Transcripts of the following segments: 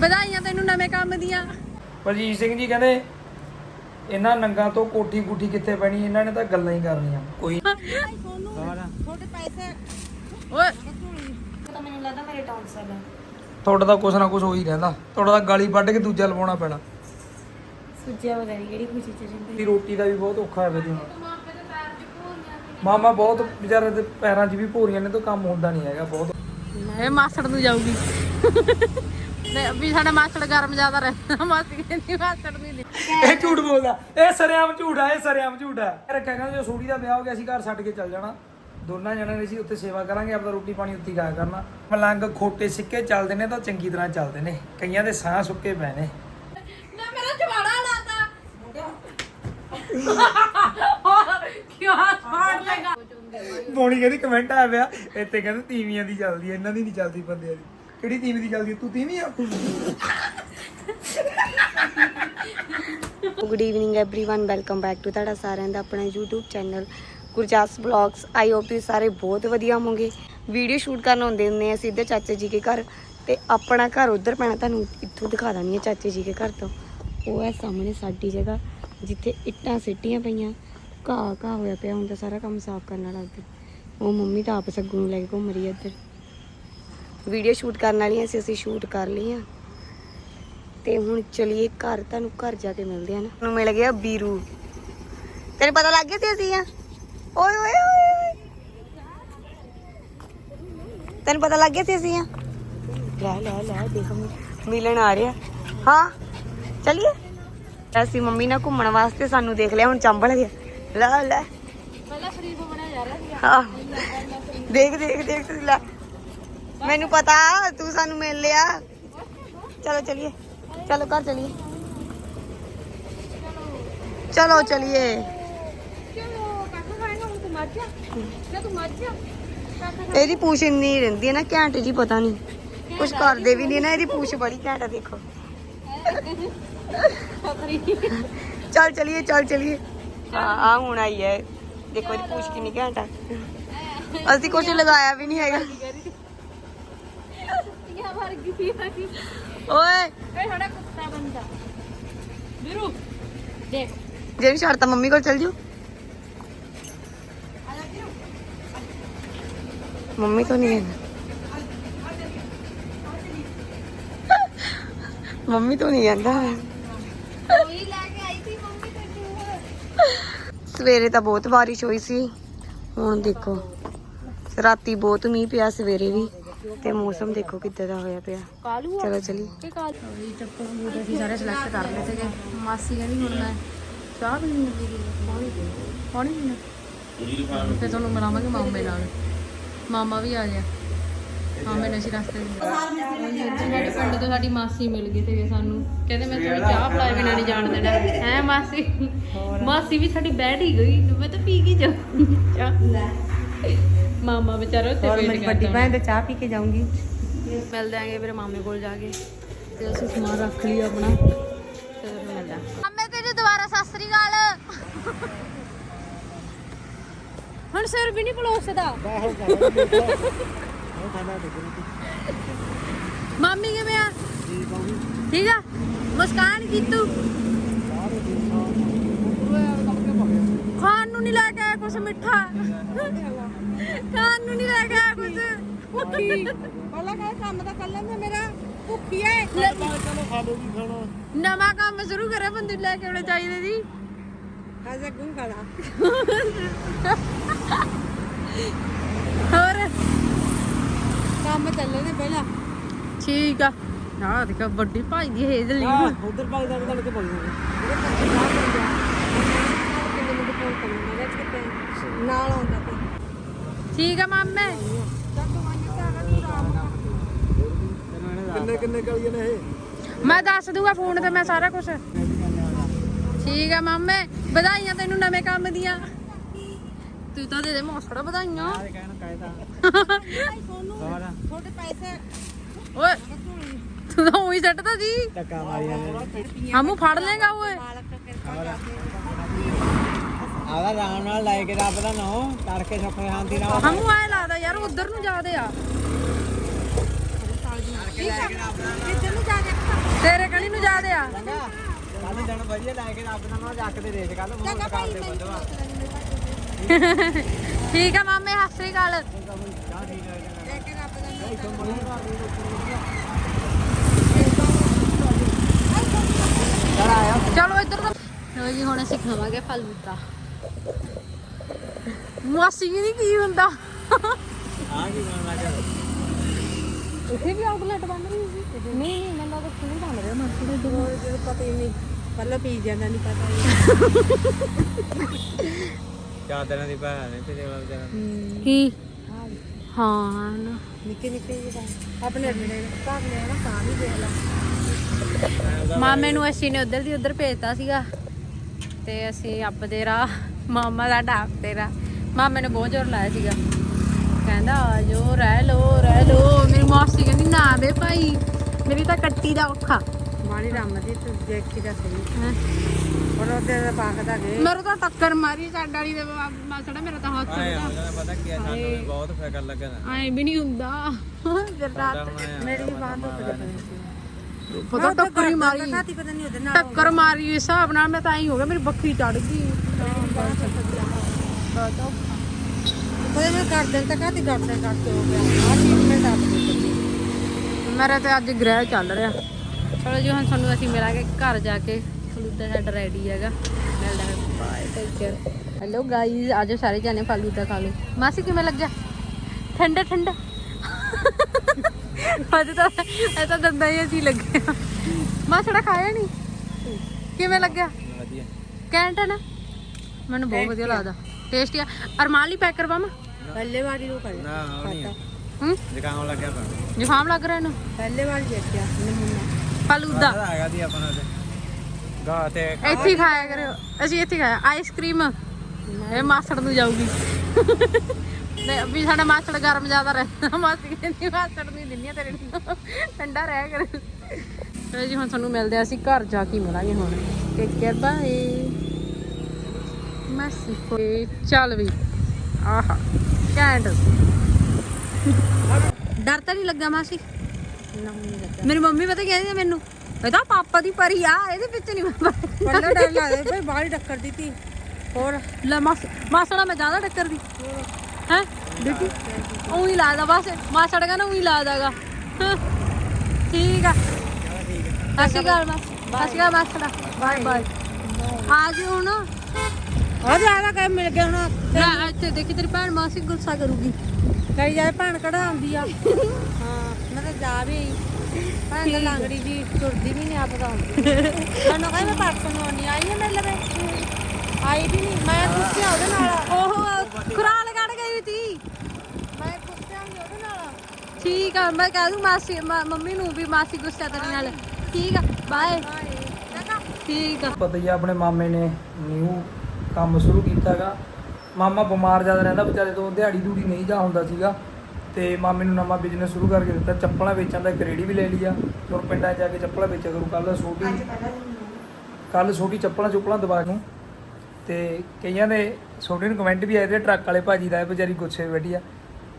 ਵਧਾਈਆਂ ਤੈਨੂੰ ਨਵੇਂ ਕੰਮ ਦੀਆਂ। ਬਲਜੀਤ ਸਿੰਘ ਜੀ ਕਹਿੰਦੇ ਇਹਨਾਂ ਨੰਗਾ ਤੋਂ ਕੋਠੀ ਕੁੱਠੀ ਕਿੱਥੇ ਪੈਣੀ ਇਹਨਾਂ ਨੇ ਤਾਂ ਗੱਲਾਂ ਹੀ ਕਰਨੀਆਂ। ਕੋਈ ਓਏ। ਤਾਂ ਮੈਨੂੰ ਲੱਗਦਾ ਮੇਰੇ ਟੌਂਸਲ ਆ ਤੁਹਾਡਾ ਤਾਂ ਕੁਛ ਨਾ ਕੁਛ ਹੋ ਹੀ ਰਹਿੰਦਾ। ਤੁਹਾਡਾ ਤਾਂ ਗਾਲੀ ਵੱਢ ਕੇ ਦੂਜਾ ਲਵਾਉਣਾ ਪੈਣਾ। ਸੁੱਜਿਆ ਪਤਾ ਨਹੀਂ ਕਿਹੜੀ ਖੁਸ਼ੀ ਚ ਜਿੰਦੇ ਦੀ ਰੋਟੀ ਦਾ ਵੀ ਬਹੁਤ ਔਖਾ ਹੈ ਜੀ ਮਾਮਾ ਬਹੁਤ ਵਿਚਾਰੇ ਦੇ ਪੈਰਾਂ 'ਚ ਵੀ ਭੋਰੀਆਂ ਨੇ ਤਾਂ ਕੰਮ ਹੁੰਦਾ ਨਹੀਂ ਹੈਗਾ ਬਹੁਤ। ਇਹ ਮਾਸੜ ਨੂੰ ਜਾਊਗੀ। ਤੇ ਵੀ ਸਾਡਾ ਮਾਸੜ ਗਰਮ ਜ਼ਿਆਦਾ ਰਹਿੰਦਾ ਮਾਸੀ ਕਹਿੰਦੀ ਮਾਸੜ ਨਹੀਂ ਦੇ ਇਹ ਝੂਠ ਬੋਲਦਾ ਇਹ ਸਰਿਆਮ ਝੂਠ ਇਹ ਸਰਿਆਮ ਝੂਠ ਆ। ਇਹ ਰੱਖਿਆ ਕਹਿੰਦਾ ਜੋ ਸੂੜੀ ਦਾ ਵਿਆਹ ਹੋ ਗਿਆ ਸੀ ਘਰ ਛੱਡ ਕੇ ਚੱਲ ਜਾਣਾ। ਦੋਨਾਂ ਜਣਾਂ ਨੇ ਸੀ ਉੱਥੇ ਸੇਵਾ ਕਰਾਂਗੇ ਆਪਦਾ ਰੋਟੀ ਪਾਣੀ ਉੱਥੇ ਹੀ ਖਾਇਆ ਕਰਨਾ। ਮਲੰਗ ਖੋਟੇ ਸਿੱਕੇ ਚੱਲਦੇ ਨੇ ਤਾਂ ਚੰਗੀ ਤਰ੍ਹਾਂ ਚੱਲਦੇ ਨੇ। ਕਈਆਂ ਦੇ ਸਾਹ ਸੁੱਕੇ ਪਏ ਨੇ। ਨਾ ਮੇਰਾ ਜਵਾੜਾ ਲਾਤਾ। ਕਿਉਂ? ਛਾੜ ਲਗਾ ਬੋਣੀ ਕਹਿੰਦੀ ਕਮੈਂਟ ਆਇਆ ਪਿਆ ਇੱਥੇ ਕਹਿੰਦੇ ਤੀਵੀਆਂ ਦੀ ਚੱਲਦੀ ਇਹਨਾਂ ਦੀ ਨਹੀਂ ਚੱਲਦੀ ਬੰਦਿਆਂ ਦੀ। ਕਿਹੜੀ ਤੀਵੀਂ ਦੀ ਚੱਲਦੀ ਐ? ਤੂੰ ਤੀਵੀਂ ਆ good evening everyone welcome back to ਤੁਹਾਡਾ ਸਾਰਿਆਂ ਦਾ ਆਪਣਾ YouTube channel Gurjas blogs I hope ਤੁਸੀਂ ਸਾਰੇ ਬਹੁਤ ਵਧੀਆ ਹੋਵੋਗੇ ਵੀਡੀਓ ਸ਼ੂਟ ਕਰਨ ਆਉਂਦੇ ਹੁੰਦੇ ਆ ਸਿੱਧੇ ਚਾਚਾ ਜੀ ਦੇ ਘਰ ਤੇ ਆਪਣਾ ਘਰ ਉਧਰ ਪੈਣਾ ਤੁਹਾਨੂੰ ਇੱਥੋਂ ਦਿਖਾ ਦਾਂਗੀ ਚਾਚੇ ਜੀ ਦੇ ਘਰ ਤੋਂ ਉਹ ਹੈ ਸਾਹਮਣੇ ਸਾਡੀ ਜਗ੍ਹਾ ਜਿੱਥੇ ਇੱਟਾਂ ਸਿੱਟੀਆਂ ਪਈਆਂ ਘਾਹ ਘਾਹ ਹੋਇਆ ਪਿਆ ਹੁਣ ਤਾਂ ਸਾਰਾ ਕੰਮ ਸਾਫ਼ ਕਰਨ ਵਾਲਾ ਉੱਧਰ ਉਹ ਮੰਮੀ ਤਾਂ ਆਪ ਸੱਗੂ ਨੂੰ ਲੈ ਕੇ ਘੁੰਮ ਰਹੀ ਹੈ ਇੱਧਰ ਵੀਡੀਓ ਸ਼ੂਟ ਕਰਨ ਵਾਲੀਆਂ ਸੀ ਅਸੀਂ ਸ਼ੂਟ ਕਰ ਲਈਆਂ। ਤੇ ਹੁਣ ਚਲੀਏ ਘਰ ਤੁਹਾਨੂੰ ਘਰ ਜਾ ਕੇ ਮਿਲਦੇ ਆ ਨਾ। ਨੂੰ ਮਿਲ ਗਿਆ ਬੀਰੂ। ਤੈਨੂੰ ਪਤਾ ਲੱਗ ਗਿਆ ਸੀ ਅਸੀਂ ਆ? ਓਏ ਓਏ ਓਏ। ਤੈਨੂੰ ਪਤਾ ਲੱਗ ਗਿਆ ਸੀ ਅਸੀਂ ਆ? ਲੈ ਲੈ ਲੈ ਦੇਖੋ ਮਿਲਣ ਆ ਰਿਹਾ। ਹਾਂ ਚਲਿਏ। ਅਸੀਂ ਮੰਮੀ ਨਾਲ ਘੁੰਮਣ ਵਾਸਤੇ ਸਾਨੂੰ ਦੇਖ ਲਿਆ ਹੁਣ ਚੰਬਲ ਗਿਆ। ਲੈ ਲੈ। ਪਹਿਲਾਂ ਸ਼ਰੀਫ ਬਣਿਆ ਜਾ ਰਿਹਾ ਸੀ ਹਾਂ। ਦੇਖ ਦੇਖ ਦੇਖ ਤੁਸੀਂ ਲੈ। ਮੈਨੂੰ ਪਤਾ ਤੂੰ ਸਾਨੂੰ ਮਿਲ ਲਿਆ। ਚਲੋ ਚਲਿਏ। ਚਲੋ ਘਰ ਚਲਿਏ। ਚਲੋ ਚਲਿਏ। ਇਹਦੀ ਪੂਛ ਇੰਨੀ ਰਹਿੰਦੀ ਹੈ ਨਾ ਘੈਂਟ ਜੀ ਪਤਾ ਨਹੀਂ। ਕੁਝ ਕਰਦੇ ਵੀ ਨਹੀਂ ਨਾ ਇਹਦੀ ਪੂਛ ਬੜੀ ਘੈਂਟ ਆ ਦੇਖੋ। ਚੱਲ ਚਲਿਏ ਚੱਲ ਚਲਿਏ। ਆ ਆ ਹੁਣ ਆਈ ਹੈ। ਦੇਖੋ ਇਹਦੀ ਪੂਛ ਕਿੰਨੀ ਘੈਂਟ ਆ। ਅਸੀਂ ਕੁਝ ਲਗਾਇਆ ਵੀ ਨਹੀਂ ਹੈਗਾ। ਗਈ ਆ ਓਏ। ਇਹ ਸਾਡਾ ਕੁੱਤਾ ਬੰਦਾ। ਵੀਰੂ ਦੇਖ। ਜੇ ਵੀ ਛੱਡਤਾ ਮੰਮੀ ਕੋਲ ਚਲ ਜਿਓ। ਮੰਮੀ ਤੋਂ ਨਹੀਂ ਹੈ ਮੰਮੀ ਤੋਂ ਨਹੀਂ ਆਂਦਾ ਕੋਈ ਲੈ ਕੇ ਆਈ ਸੀ ਮੰਮੀ ਤੈਨੂੰ ਸਵੇਰੇ ਤਾਂ ਬਹੁਤ ਬਾਰਿਸ਼ ਹੋਈ ਸੀ। ਹੁਣ ਦੇਖੋ। ਰਾਤੀ ਬਹੁਤ ਮੀਂਹ ਪਿਆ ਸਵੇਰੇ ਵੀ। ਤੇ ਮੌਸਮ ਦੇਖੋ ਕਿੱਦਾਂ ਦਾ ਹੋਇਆ ਪਿਆ। ਚਲੋ ਚਲੀ ਕਿ ਕਾਲੂ? ਜੀ ਚੱਪਲ ਬੂਟ ਅਸੀਂ ਸਾਰੇ ਸਿਲੈਕਟ ਕਰ ਲਏ ਸੀਗੇ। ਮਾਸੀ ਕਹਿੰਦੀ ਹੁਣ ਮੈਂ ਚਾਹ ਪੀਣੀ ਲੱਗੀ ਸੀ ਪਾਣੀ ਪਾਣੀ ਪੀਣਾ ਫਿਰ ਤੁਹਾਨੂੰ ਮਿਲਾਵਾਂਗੇ ਮਾਮੇ ਨਾਲ। ਮਾਮਾ ਵੀ ਆ ਗਿਆ। ਮਾਮੇ ਨੇ ਅਸੀਂ ਰਸਤੇ ਵਿੱਚ ਸਾਡੇ ਪਿੰਡ ਤੋਂ ਸਾਡੀ ਮਾਸੀ ਮਿਲ ਗਈ ਤੇ ਸਾਨੂੰ। ਕਹਿੰਦੇ ਮੈਂ ਥੋੜੀ ਚਾਹ ਪਲਾਏ ਬਿਨਾਂ ਨਹੀਂ ਜਾਣ ਦੇਣਾ। ਹੈ ਮਾਸੀ? ਮਾਸੀ ਵੀ ਸਾਡੀ ਬੈਠ ਹੀ ਗਈ। ਮੈਂ ਤਾਂ ਪੀ ਕੇ ਜਾਊਂ ਚਾਹ। ਮਾਮਾ ਵਿਚਾਰਾ ਉੱਤੇ ਵੇਟ ਕਰਦਾ। ਤੇ ਚਾਹ ਪੀ ਕੇ ਜਾਊਂਗੀ। ਮਿਲਦੇ ਆਂਗੇ ਮੇਰੇ ਮਾਮੇ ਕੋਲ ਜਾ ਕੇ। ਤੇ ਅਸੀਂ ਸਮਾਨ ਰੱਖ ਲਿਆ ਆਪਣਾ। ਤੇ ਫਿਰ ਮਿਲਦਾ ਮਾਮੇ ਤੇਰੇ ਦੁਬਾਰਾ ਸਤਿ ਸ੍ਰੀ ਅਕਾਲ। ਹੁਣ ਸਿਰ ਵੀ ਨਹੀਂ ਪਲੋਸਦਾ। ਮਾਮੀ ਕਿਵੇਂ ਆ? ਠੀਕ ਆ? ਮੁਸਕਾਨ ਕੀਤੂ ਖਾਣ ਨੂੰ ਨਹੀਂ ਲੈ ਕੇ ਆਇਆ ਕੁਛ ਮਿੱਠਾ। ਖਾਣ ਨੂੰ ਨਹੀਂ ਲੈ ਕੇ ਆਇਆ ਭੁੱਖੀ ਪਹਿਲਾਂ ਕਹੇ ਕੰਮ ਤਾਂ ਕਰ ਲੈਂਦਾ ਮੇਰਾ ਭੁੱਖੀ ਐ। ਨਵਾਂ ਕੰਮ ਸ਼ੁਰੂ ਕਰੇ ਬੰਦੇ ਲੈ ਕੇ ਆਉਣੇ ਚਾਹੀਦੇ ਜੀ ਕਾਜ਼ਾ ਗੁੰ ਖਾਲਾ ਹੋਰ? ਕੰਮ ਚੱਲੇ ਨੇ ਪਹਿਲਾਂ। ਠੀਕ ਆ। ਆਹ ਦੇਖ ਵੱਡੀ ਭਾਈ ਦੀ ਹੇਜ਼ਲੀ। ਉਧਰ ਭਾਈ ਦਾ ਗੱਲ ਕੇ ਨਾਲ ਆਉਂਦਾ ਤੇ ਠੀਕ ਆ ਮਾਮੇ। ਕਿੰਨੇ ਕਿੰਨੇ ਕਲੀਆਂ ਨੇ ਇਹ? ਮੈਂ ਦੱਸ ਦੂੰਗਾ ਫੋਨ ਤੇ ਮੈਂ ਸਾਰਾ ਕੁਝ ਠੀਕ ਆ ਮਾਮੇ ਵਧਾਈਆਂ ਤੈਨੂੰ ਨਵੇਂ ਕੰਮ ਦੀਆਂ। ਤੂੰ ਤਾਂ ਦੇ ਦੇ ਮੋਸੜਾ ਵਧਾਈਆਂ। ਕਹਿਣ ਕਾਇਦਾ ਛੋਟੇ ਪੈਸੇ ਓਏ ਤੂੰ ਤਾਂ ਉਹੀ ਸੱਟਦਾ ਜੀ ਟੱਕਾ ਹਮੂ ਫੜ ਲੇਗਾ ਓਏ। ਆਦਾ ਆਰਾਮ ਨਾਲ ਲੈ ਕੇ ਰੱਬ ਦਾ ਨਾਮ ਤੜਕੇ ਸੁੱਖ ਸ਼ਾਂਤੀ ਨਾਲ ਹਮੂ ਆਏ ਲੱਗਦਾ ਯਾਰ ਉਧਰ ਨੂੰ ਜਾਦੇ ਆ। ਜਿੱਦ ਨੂੰ ਜਾ ਕੇ ਦਿਨ ਵਧੀਆ ਲੈ ਕੇ ਰੱਬ ਦਾ ਨਾਮ ਜੱਕ ਦੇ ਰੇਜ ਕੱਲ ਮੂੰਹ ਦੁਕਾਨ ਤੇ ਬੰਦਵਾ ਠੀਕ ਆ ਮਾਮੇ ਸਤਿ ਸ੍ਰੀ ਅਕਾਲ। ਚਲੋ ਇੱਧਰ ਤਾਂ ਲੋ ਜੀ ਹੁਣ ਅਸੀਂ ਖਾਵਾਂਗੇ ਫਲੂਦਾ ਮਾਸੀ ਜੀ ਕੀ ਹੁੰਦਾ? ਆ ਕੀ ਬਣ ਲੱਗਾ ਇੱਥੇ ਵੀ ਆਊਟਲੈਟ ਬਣ ਰਹੀ ਸੀ। ਨਹੀਂ ਨਹੀਂ ਮੈਨੂੰ ਤਾਂ ਖੁੱਲੀ ਬਣ ਰਿਹਾ ਮਾਸੀ ਦੇ। ਦੋ ਜਦੋਂ ਪਤਾ ਹੀ ਨਹੀਂ। ਪਹਿਲਾਂ ਪੀਜ਼ਾ ਦਾ ਨਹੀਂ ਪਤਾ ਚਾਰ ਦਿਨਾਂ ਦੀ ਭੈਣ ਨੇ ਤੇਰੇ ਵੱਲ ਜਰਾ ਕੀ? ਹਾਂ। ਨਾ। ਨਿੱਕੇ ਨਿੱਕੇ ਜਿਹੇ ਤਾਂ। ਆਪਣੇ ਆਪਣੇ ਘਰ ਨੇ ਨਾ ਤਾਂ ਵੀ ਦੇਖ ਲਾ। ਮਾਮੇ ਨੂੰ ਅਸੀਂ ਨੇ ਉਧਰ ਦੀ ਉਧਰ ਭੇਜਤਾ ਸੀਗਾ। ਤੇ ਅਸੀਂ ਅੱਬ ਦੇ ਰਾਹ ਮਾਮਾ ਦਾ ਡਾਕ ਤੇ ਰਾਹ ਮਾਮੇ ਨੇ ਬਹੁਤ ਜ਼ੋਰ ਲਾਇਆ ਸੀਗਾ। ਕਹਿੰਦਾ ਆ ਜੋ ਰਹਿ ਲੋ ਰਹਿ ਲੋ ਮੇਰੀ ਮਾਸੀ ਕਹਿੰਦੀ ਨਾ ਬੇ ਭਾਈ ਮੇਰੀ ਤਾਂ ਕੱਟੀ ਦਾ ਔਖਾ। ਮਾੜੀ ਰਾਮ ਦੀ ਤੂੰ ਦੇਖੀ ਦਾ ਸਹੀ। ਹੈਂ। ਪਰ ਉਹਦੇ ਦਾ ਪਾਕਦਾ ਗਏ। ਮੇਰੇ ਤਾਂ ਟੱਕਰ ਮਾਰੀ ਛੱਡ ਵਾਲੀ ਦੇ ਮਾਸੜਾ ਮੇਰਾ ਤਾਂ ਹੱਥ ਆ ਪਤਾ ਕੀ ਆ ਸਾਨੂੰ ਵੀ ਬਹੁਤ ਫਿਕਰ ਲੱਗਾ ਨਾ ਐ ਵੀ ਨਹੀਂ ਹੁੰਦਾ। ਫਿਰ ਰਾਤ ਮੇਰੀ ਬਾਂਹ ਤੋਂ ਪਈ ਪਤਾ ਟੱਕਰ ਹੀ ਮਾਰੀ। ਪਤਾ ਪਤਾ ਨਹੀਂ ਉਹਦੇ ਨਾਲ ਟੱਕਰ ਮਾਰੀ ਇਸ ਹਿਸਾਬ ਨਾਲ ਮੈਂ ਤਾਂ ਐਂ ਹੋ ਗਿਆ ਮੇਰੀ ਬੱਖੀ ਚੜ ਗਈ। ਨਾਲ ਗਰਦਨ ਤੱਕ ਆਤੀ ਗਰਦਨ ਕੱਟ ਹੋ ਗਿਆ। ਆ ਟ੍ਰੀਟਮੈਂਟ ਆ ਗਈ ਮੇਰੇ ਤੇ ਅੱਜ ਗ੍ਰਹਿ ਚੱਲ ਰਿਹਾ। ਚਲੋ ਜੀ ਹੁਣ ਤੁਹਾਨੂੰ ਅਸੀਂ ਮਿਲਾਂਗੇ ਘਰ ਜਾ ਕੇ। ਫਲੂਦਾ ਸਾਡਾ ਰੈਡੀ ਹੈਗਾ। ਮਿਲਦਾ ਹੈ। Bye take care hello guys ਆਜੋ ਸਾਰੇ ਜਾਣੇ ਫਲੂਦਾ ਖਾ ਲਓ। ਮਾਸੀ ਕਿਵੇਂ ਲੱਗਿਆ? ਠੰਡਾ ਠੰਡਾ। ਅੱਜ ਤਾਂ ਇਹ ਤਾਂ ਦੰਦਾਂ ਹੀ ਅਸੀਂ ਲੱਗਿਆ ਮਾਸੜਾ ਖਾਇਆ ਨਹੀਂ ਕਿਵੇਂ ਲੱਗਿਆ? ਵਧੀਆ। ਕੈਂਟ ਹੈ ਨਾ? ਮੈਨੂੰ ਬਹੁਤ ਵਧੀਆ ਲੱਗਦਾ। ਟੇਸਟੀ ਆ। ਅਰਮਾਨ ਲਈ ਪੈਕ ਕਰਵਾਵਾਂ ਪਹਿਲੇ ਵਾਰੀ ਉਹ ਕਰ ਨਾ ਉਹ ਨਹੀਂ ਹੂੰ? ਜ਼ੁਕਾਮ ਲੱਗਿਆ ਪਾ ਜ਼ੁਕਾਮ ਲੱਗ ਰਿਹਾ ਇਹਨੂੰ? ਪਹਿਲੇ ਵਾਰੀ ਦੇਖਿਆ ਨਮੂਨਾ ਫਲੂਦਾ। ਹੈਗਾ ਦੀ ਆਪਣਾ ਤੇ। ਗਾ ਤੇ ਇੱਥੇ ਖਾਇਆ ਕਰਿਓ। ਅਸੀਂ ਇੱਥੇ ਖਾਇਆ। ਆਈਸਕ੍ਰੀਮ ਇਹ ਮਾਸੜ ਨੂੰ ਜਾਊਗੀ। ਤੇ ਵੀ ਸਾਡਾ ਮਾਸੜ ਗਰਮ ਜ਼ਿਆਦਾ ਰਹਿੰਦਾ। ਮਾਸੀ ਕਹਿੰਦੀ ਮਾਸੜ ਨੂੰ ਹੀ ਦਿੰਦੀ ਆ ਤੇਰੇ ਨੂੰ ਠੰਡਾ ਰਹਿ ਕਰ। ਤੇ ਜੀ ਹੁਣ ਤੁਹਾਨੂੰ ਮਿਲਦੇ ਆ ਅਸੀਂ ਘਰ ਜਾ ਕੇ ਮਿਲਾਂਗੇ ਹੁਣ। ਟੇਕ ਕੇਅਰ ਬਾਏ ਮਾਸੀ ਕੋਏ ਚੱਲ ਵੀ। ਆਹਾ ਕੈਂਡ ਡਰ ਤਾਂ ਨਹੀਂ ਲੱਗਾ ਮਾਸੀ? ਨਹੀਂ ਮੇਰੀ ਮੰਮੀ ਪਤਾ ਕਹਿੰਦੀ ਮੈਨੂੰ? ਇਹ ਤਾਂ ਪਾਪਾ ਦੀ ਪਰੀ ਆ ਇਹਦੇ ਵਿੱਚ ਨਹੀਂ ਮੈਂ ਪਹਿਲਾਂ ਡਰ ਲੱਗਦਾ ਭਾਈ ਬਾਹਰ ਟੱਕਰ ਦਿੱਤੀ ਹੋਰ? ਲੈ ਮਾਸ ਮਾਸੜਾ ਮੈਂ ਜ਼ਿਆਦਾ ਟੱਕਰ ਦੀ ਹੈ? ਦੇਖੀ? ਉਹੀ ਲਾਦਾ ਬਸ ਮਾਸੜ ਕਹਿੰਦਾ ਉਹੀ ਲਾਦਾਗਾ ਠੀਕ ਆ। ਅਕਾਲ ਮਾਸ ਸਤਿ ਸ਼੍ਰੀ ਅਕਾਲ ਮਾਸੜਾ। ਬਾਏ ਬਾਏ ਆ ਜੀ ਹੁਣ। ਆ ਜਾਗਾ ਕਾ ਮਿਲ ਗਿਆ ਹੁਣ। ਲੈ ਇੱਥੇ ਦੇਖੀ ਤੇਰੀ ਭੈਣ ਮਾਸੀ ਗੁੱਸਾ ਕਰੂਗੀ। ਕਈ ਜਾਏ ਭੈਣ ਕਢਾ ਆਉਂਦੀ ਆ। ਹਾਂ ਮੈਂ ਤਾਂ ਜਾ ਵੀ ਆਈ। ਭੈਣ ਦਾ ਲੰਗੜੀ ਜੀ ਤੁਰਦੀ ਵੀ ਨਹੀਂ ਆਪ ਤਾਂ। ਮੈਨੂੰ ਕਹਿੰਦਾ ਮੈਂ ਪਰਸੋਂ ਨੂੰ ਆਉਣੀ ਆਈ ਹੈ ਮੇਰੇ ਲਵੇ ਆਈ ਵੀ ਨਹੀਂ ਮੈਂ ਪੁੱਛਿਆ ਉਹਦੇ ਨਾਲ। ਉਹ ਖੁਰਾਲ ਕੱਢ ਗਈ ਤੀ ਮੈਂ ਪੁੱਛਿਆ ਨਹੀਂ ਉਹਦੇ ਨਾਲ ਠੀਕ ਆ ਮੈਂ ਕਹਿ ਦੂੰ ਮਾਸੀ ਮਾ- ਮੰਮੀ ਨੂੰ ਵੀ ਮਾਸੀ ਗੁੱਸਾ ਤੇਰੇ ਨਾਲ। ਠੀਕ ਆ ਬਾਏ ਠੀਕ ਆ। ਪਤਾ ਹੀ ਆ ਆਪਣੇ ਮਾਮੇ ਨੇ ਨਿਊ ਕੰਮ ਸ਼ੁਰੂ ਕੀਤਾਗਾ। ਮਾਮਾ ਬਿਮਾਰ ਜ਼ਿਆਦਾ ਰਹਿੰਦਾ ਵਿਚਾਰੇ ਤੋਂ ਦਿਹਾੜੀ ਦੂੜੀ ਨਹੀਂ ਜਾ ਹੁੰਦਾ ਸੀਗਾ। ਤੇ ਮਾਮੇ ਨੂੰ ਨਵਾਂ ਬਿਜ਼ਨਸ ਸ਼ੁਰੂ ਕਰਕੇ ਦਿੱਤਾ ਚੱਪਲਾਂ ਵੇਚਣ ਦਾ ਇੱਕ ਰੇੜੀ ਵੀ ਲੈ ਲਈ ਆ। ਤੇ ਹੁਣ ਪਿੰਡਾਂ 'ਚ ਜਾ ਕੇ ਚੱਪਲਾਂ ਵੇਚਿਆ ਕਰੂ ਕੱਲ ਛੋਟੀ ਕੱਲ ਛੋਟੀ ਚੱਪਲਾਂ ਚੁੱਪਲਾਂ ਦਵਾ ਨੂੰ ਤੇ ਕਈਆਂ ਦੇ ਛੋਟੀ ਨੂੰ ਕਮੈਂਟ ਵੀ ਆਏ ਤੇ ਟਰੱਕ ਵਾਲੇ ਭਾਜੀ ਦਾ ਇਹ ਵਿਚਾਰੀ ਗੁੱਸੇ ਵਿੱਚ ਬੈਠੀ ਆ।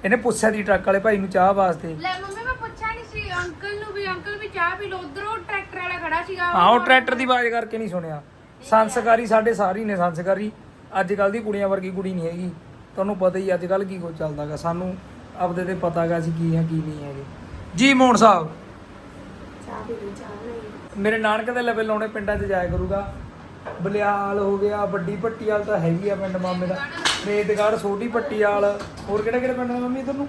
ਇਹਨੇ ਪੁੱਛਿਆ ਦੀ ਟਰੱਕ ਵਾਲੇ ਭਾਈ ਨੂੰ ਚਾਹ ਵਾਸਤੇ। ਲੈ ਮੰਮੀ ਮੈਂ ਪੁੱਛਿਆ ਨਹੀਂ ਸੀ। ਅੰਕਲ ਨੂੰ ਵੀ ਅੰਕਲ ਵੀ ਚਾਹ ਪੀ ਲੋ ਉਧਰੋਂ ਟਰੈਕਟਰ ਵਾਲਾ ਖੜਾ ਸੀਗਾ। ਆਹੋ ਟਰੈਕਟਰ ਦੀ ਆਵਾਜ਼ ਕਰਕੇ ਨਹੀਂ ਸੁਣਿਆ। ਸੰਸਕਾਰੀ ਸਾਡੇ ਸਾਰੀ ਨੇ ਸੰਸਕਾਰੀ। ਅੱਜ ਕੱਲ ਦੀ ਕੁੜੀਆਂ ਵਰਗੀ ਕੁੜੀ ਨਹੀਂ ਹੈਗੀ। ਤੁਹਾਨੂੰ ਪਤਾ ਹੀ ਅੱਜ ਕੱਲ ਕੀ ਕੁਝ ਚੱਲਦਾਗਾ ਸਾਨੂੰ ਆਪਦੇ ਤੇ ਪਤਾਗਾ ਅਸੀਂ ਕੀ ਹਾਂ ਕੀ ਨਹੀਂ ਹੈਗੇ। ਜੀ ਮੋਹਨ ਸਾਹਿਬ। ਮੇਰੇ ਨਾਨਕ ਦੇ ਲੈਵਲ ਲਾਉਣੇ ਪਿੰਡਾਂ 'ਚ ਜਾਇਆ ਕਰੂਗਾ। ਬਲਿਆਲ ਹੋ ਗਿਆ ਵੱਡੀ ਪੱਟੀਆਲ ਤਾਂ ਹੈਗੀ ਆ ਪਿੰਡ ਮਾਮੇ ਦਾ। ਰੇਤਗੜ੍ਹ ਛੋਟੀ ਪੱਟੀਆਲ। ਹੋਰ ਕਿਹੜੇ ਕਿਹੜੇ ਪਿੰਡ ਮੰਮੀ ਇਧਰ ਨੂੰ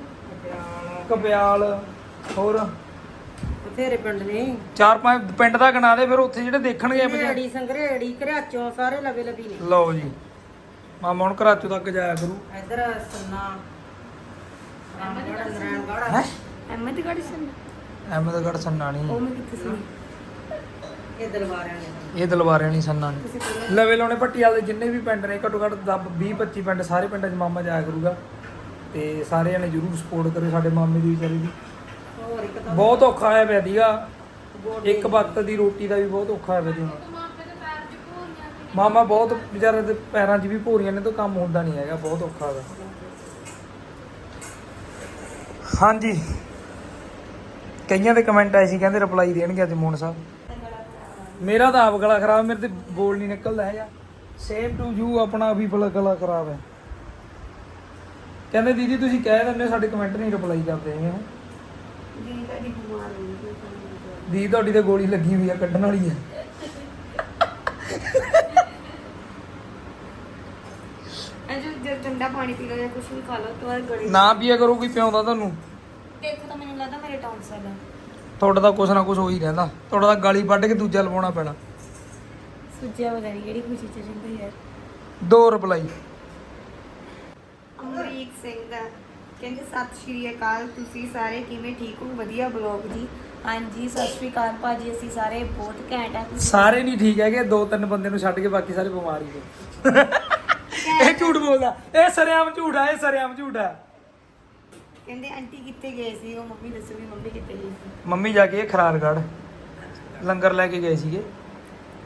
ਕਪਿਆਲ। ਹੋਰ? ਬਥੇਰੇ ਪਿੰਡ ਨੇ। ਚਾਰ ਪੰਜ ਪਿੰਡ ਦਾ ਗਣਾ ਦੇ ਫਿਰ ਉੱਥੇ ਜਿਹੜੇ ਦੇਖਣਗੇ ਬਜਾ ਘਰੇੜੀ ਸੰਗਰੇੜੀ ਘਰਾਚੋਂ ਸਾਰੇ ਲਵੇ ਲਵੀ ਨੇ। ਲਓ ਜੀ। ਮਾਮਾ ਹੁਣ ਘਰਾਚੋਂ ਤੱਕ ਜਾਇਆ ਕਰੂ। ਇਧਰ ਸੁਨਾ ਰਾਮਗੜ੍ਹ ਨਰਾਇਣਗੜ੍ਹ ਹੈ? ਅਹਿਮਦਗੜ੍ਹ ਸੁਨਾ ਅਹਿਮਦਗੜ੍ਹ ਸੰਨਾ ਨਹੀਂ ਉਹ ਮੈਂ ਕਿੱਥੇ ਸੁਣੀ? ਇਹ ਦਲਵਾਰਿਆਂ ਨੇ ਇਹ ਦਲਵਾਰਿਆਂ ਨਹੀਂ ਸੰਨਾ ਲਵੇ ਲਾਉਣੇ ਪੱਟੀਆਲ ਦੇ ਜਿੰਨੇ ਵੀ ਪਿੰਡ ਨੇ ਘੱਟੋ ਘੱਟ 20 25 ਪਿੰਡ ਸਾਰੇ ਪਿੰਡਾਂ 'ਚ ਮਾਮਾ ਜਾਇਆ ਕਰੂਗਾ। ਤੇ ਸਾਰੇ ਜਣੇ ਜਰੂਰ ਸਪੋਰਟ ਕਰਿਓ ਸਾਡੇ ਮਾਮੇ ਦੀ ਵਿਚਾਰੇ ਦੀ। ਹੋਰ ਇੱਕ ਤਾਂ ਬਹੁਤ ਔਖਾ ਹੋਇਆ ਪਿਆ ਦੀਗਾ ਇੱਕ ਵਕਤ ਦੀ ਰੋਟੀ ਦਾ ਵੀ ਬਹੁਤ ਔਖਾ ਹੋਇਆ ਪਿਆ ਮਾਮਾ ਬਹੁਤ ਵਿਚਾਰੇ ਦੇ ਪੈਰਾਂ 'ਚ ਵੀ ਭੋਰੀਆਂ ਨੇ ਤਾਂ ਕੰਮ ਹੁੰਦਾ ਨਹੀਂ ਹੈਗਾ ਬਹੁਤ ਔਖਾ ਹੈਗਾ ਹਾਂਜੀ। ਕਈਆਂ ਦੇ ਕਮੈਂਟ ਆਏ ਸੀ ਕਹਿੰਦੇ ਰਿਪਲਾਈ ਦੇਣਗੇ ਅੱਜ ਮੋਹਨ ਸਾਹਿਬ। ਮੇਰਾ ਤਾਂ ਆਪ ਗਲਾ ਖਰਾਬ ਮੇਰੇ ਤੇ ਬੋਲ ਨਹੀਂ ਨਿਕਲਦਾ ਹੈਗਾ। ਸੇਮ ਟੂ ਯੂ ਆਪਣਾ ਵੀ ਬਲਾ ਗਲਾ ਖਰਾਬ ਹੈ। ਕਹਿੰਦੇ ਦੀਦੀ ਤੁਸੀਂ ਕਹਿ ਦਿੰਦੇ ਹੋ, ਸਾਡੇ ਕਮੈਂਟ ਨਹੀਂ ਰਿਪਲਾਈ ਕਰਦੇ ਹੈਗੇ। ਦੀਦੀ ਤੁਹਾਡੀ ਬਿਮਾਰ ਹੋਈ। ਦੀ ਤੇ ਗੋਲੀ ਲੱਗੀ ਹੋਈ ਆ ਕੱਢਣ ਵਾਲੀ ਹੈ ਐਂ ਜੋ ਜਦ ਠੰਡਾ ਪਾਣੀ ਪੀ ਲਓ ਜਾਂ ਕੁਝ ਵੀ ਖਾ ਲਓ ਤਾਂ ਗੜੇ ਨਾ ਪੀਆ ਕਰੋ ਕੋਈ ਪਿਆਉਂਦਾ ਤੁਹਾਨੂੰ। ਦੇਖੋ ਤਾਂ ਮੈਨੂੰ ਲੱਗਦਾ ਮੇਰੇ ਟੌਂਸਲ ਆ। ਤੁਹਾਡਾ ਤਾਂ ਕੁਛ ਨਾ ਕੁਛ ਹੋ ਹੀ ਰਹਿੰਦਾ। ਤੁਹਾਡਾ ਤਾਂ ਗਾਲੀ ਵੱਢ ਕੇ ਦੂਜਾ ਲਵਾਉਣਾ ਪੈਣਾ। ਸੁੱਜਿਆ ਪਤਾ ਨਹੀਂ ਕਿਹੜੀ ਖੁਸ਼ੀ ਚ ਰਹਿੰਦਾ ਯਾਰ। ਦੋ ਰਿਪਲਾਈ ਅਮਰੀਕ ਸਿੰਘ ਦਾ ਕਹਿੰਦੇ ਸਤਿ ਸ਼੍ਰੀ ਅਕਾਲ ਤੁਸੀਂ ਸਾਰੇ ਕਿਵੇਂ ਠੀਕ ਹੋ? ਵਧੀਆ ਬਲੌਗ ਜੀ। ਹਾਂਜੀ ਸਤਿ ਸ਼੍ਰੀ ਅਕਾਲ ਭਾਜੀ ਅਸੀਂ ਸਾਰੇ ਬਹੁਤ ਘੈਂਟ ਆ। ਤੁਸੀਂ ਸਾਰੇ ਨਹੀਂ ਠੀਕ ਹੈਗੇ ਦੋ ਤਿੰਨ ਬੰਦੇ ਨੂੰ ਛੱਡ ਕੇ ਬਾਕੀ ਸਾਰੇ ਬਿਮਾਰ ਹੀ ਨੇ। ਇਹ ਝੂਠ ਬੋਲਦਾ। ਇਹ ਸਰਿਆਮ ਝੂਠ ਆ ਇਹ ਸਰਿਆਮ ਝੂਠ ਆ। ਕਹਿੰਦੇ ਆਂਟੀ ਕਿੱਥੇ ਗਏ ਸੀ? ਉਹ ਮੰਮੀ ਦੱਸੋ ਵੀ ਮੰਮੀ ਕਿੱਥੇ ਗਈ ਸੀ? ਮੰਮੀ ਜਾ ਕੇ ਖਰਾਰਗੜ ਲੰਗਰ ਲੈ ਕੇ ਗਏ ਸੀਗੇ।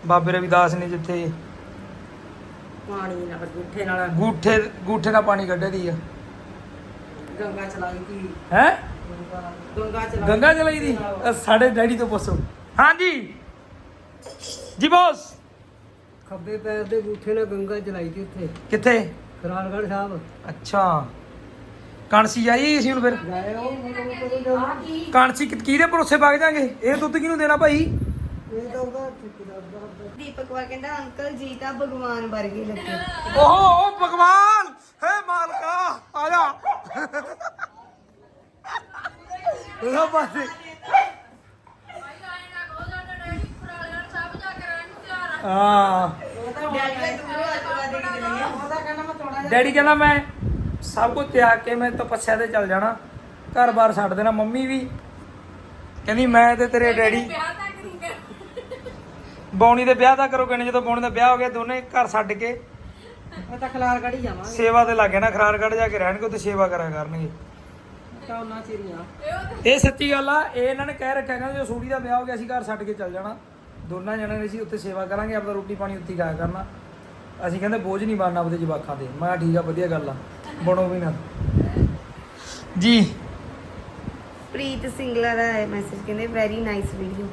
ਬਾਬੇ ਰਵਿਦਾਸ ਨੇ ਜਿੱਥੇ ਪਾਣੀ ਨਾਲ ਗੁੱਠੇ ਨਾਲ। ਗੂਠੇ ਗੂਠੇ ਨਾਲ ਪਾਣੀ ਕੱਢੇ ਦੀ ਆ। ਗੰਗਾ ਚਲਾਈ ਦੀ ਹੈ? ਗੰਗਾ ਚਲਾਈ ਗੰਗਾ ਚਲਾਈ ਦੀ? ਸਾਡੇ ਡੈਡੀ ਤੋਂ ਪੁੱਛੋ। ਹਾਂਜੀ। ਜੀ ਬੋਸ। ਖੱਬੇ ਪੈਰ ਦੇ ਗੁੱਠੇ ਨਾਲ ਗੰਗਾ ਚਲਾਈ ਦੀ ਉੱਥੇ। ਕਿੱਥੇ? ਖਰਾਲਗੜ੍ਹ ਸਾਹਿਬ। ਅੱਛਾ। ਕਣਸੀ ਜਾਈ ਸੀ ਹੁਣ ਫਿਰ? ਕਣਸੀ ਕਿ- ਕਿਹਦੇ ਭਰੋਸੇ ਵਗ ਜਾਗੇ? ਇਹ ਦੁੱਧ ਕਿਹਨੂੰ ਦੇਣਾ ਭਾਈ? ਦੀਪਕ ਵਾਰ ਕਹਿੰਦਾ ਅੰਕਲ ਜੀ ਤਾਂ ਭਗਵਾਨ ਵਰਗੇ ਲੱਗੇ। ਓਹੋ ਓ ਭਗਵਾਨ! ਹੈ ਮਾਲਕਾ ਆ ਜਾ। ਲੋ ਪਾਸੇ ਹਾਂ। ਡੈਡੀ ਕਹਿੰਦਾ ਮੈਂ ਸਭ ਕੁਝ ਤਿਆਗ ਕੇ ਮੈਂ ਤਪੱਸਿਆ ਤੇ ਚੱਲ ਜਾਣਾ। ਘਰ-ਬਾਰ ਛੱਡ ਦੇਣਾ ਮੰਮੀ ਵੀ। ਕਹਿੰਦੀ ਮੈਂ ਤੇ ਤੇਰੇ ਡੈਡੀ ਬੌਣੀ ਦੇ ਵਿਆਹ ਦਾ ਕਰੋ ਕਹਿੰਦੇ ਜਦੋਂ ਬੌਣੀ ਦਾ ਵਿਆਹ ਹੋ ਗਿਆ ਦੋਨੇ ਘਰ ਛੱਡ ਕੇ ਮੈਂ ਤਾਂ ਖਲਾਲਗੜ੍ਹ ਹੀ ਜਾਵਾਂਗੇ। ਸੇਵਾ ਤੇ ਲੱਗੇ ਨਾ ਖਰਾਰਗੜ ਜਾ ਕੇ ਰਹਿਣਗੇ ਉੱਥੇ ਸੇਵਾ ਕਰਿਆ ਕਰਨਗੇ। ਤਾਂ ਉਹਨਾਂ ਚਿਰੀਆਂ ਇਹ ਸੱਚੀ ਗੱਲ ਆ ਇਹ ਇਹਨਾਂ ਨੇ ਕਹਿ ਰੱਖਿਆ ਕਹਿੰਦੇ ਜੋ ਸੂੜੀ ਦਾ ਵਿਆਹ ਹੋ ਗਿਆ ਅਸੀਂ ਘਰ ਛੱਡ ਕੇ ਚੱਲ ਜਾਣਾ। ਦੋਨਾਂ ਜਣਿਆਂ ਨੇ ਅਸੀਂ ਉੱਥੇ ਸੇਵਾ ਕਰਾਂਗੇ ਆਪਦਾ ਰੋਟੀ ਪਾਣੀ ਉੱਥੇ ਹੀ ਖਾਇਆ ਕਰਨਾ। ਅਸੀਂ ਕਹਿੰਦੇ ਬੋਝ ਨਹੀਂ ਬਣਨਾ ਆਪਦੇ ਜਵਾਕਾਂ ਤੇ। ਮੈਂ ਕਿਹਾ ਠੀਕ ਆ ਵਧੀਆ ਗੱਲ ਆ। ਬਣੋ ਵੀ ਨਾ। ਜੀ। ਪ੍ਰੀਤ ਸਿੰਗਲਾ ਦਾ ਮੈਸੇਜ ਕਹਿੰਦੇ very nice video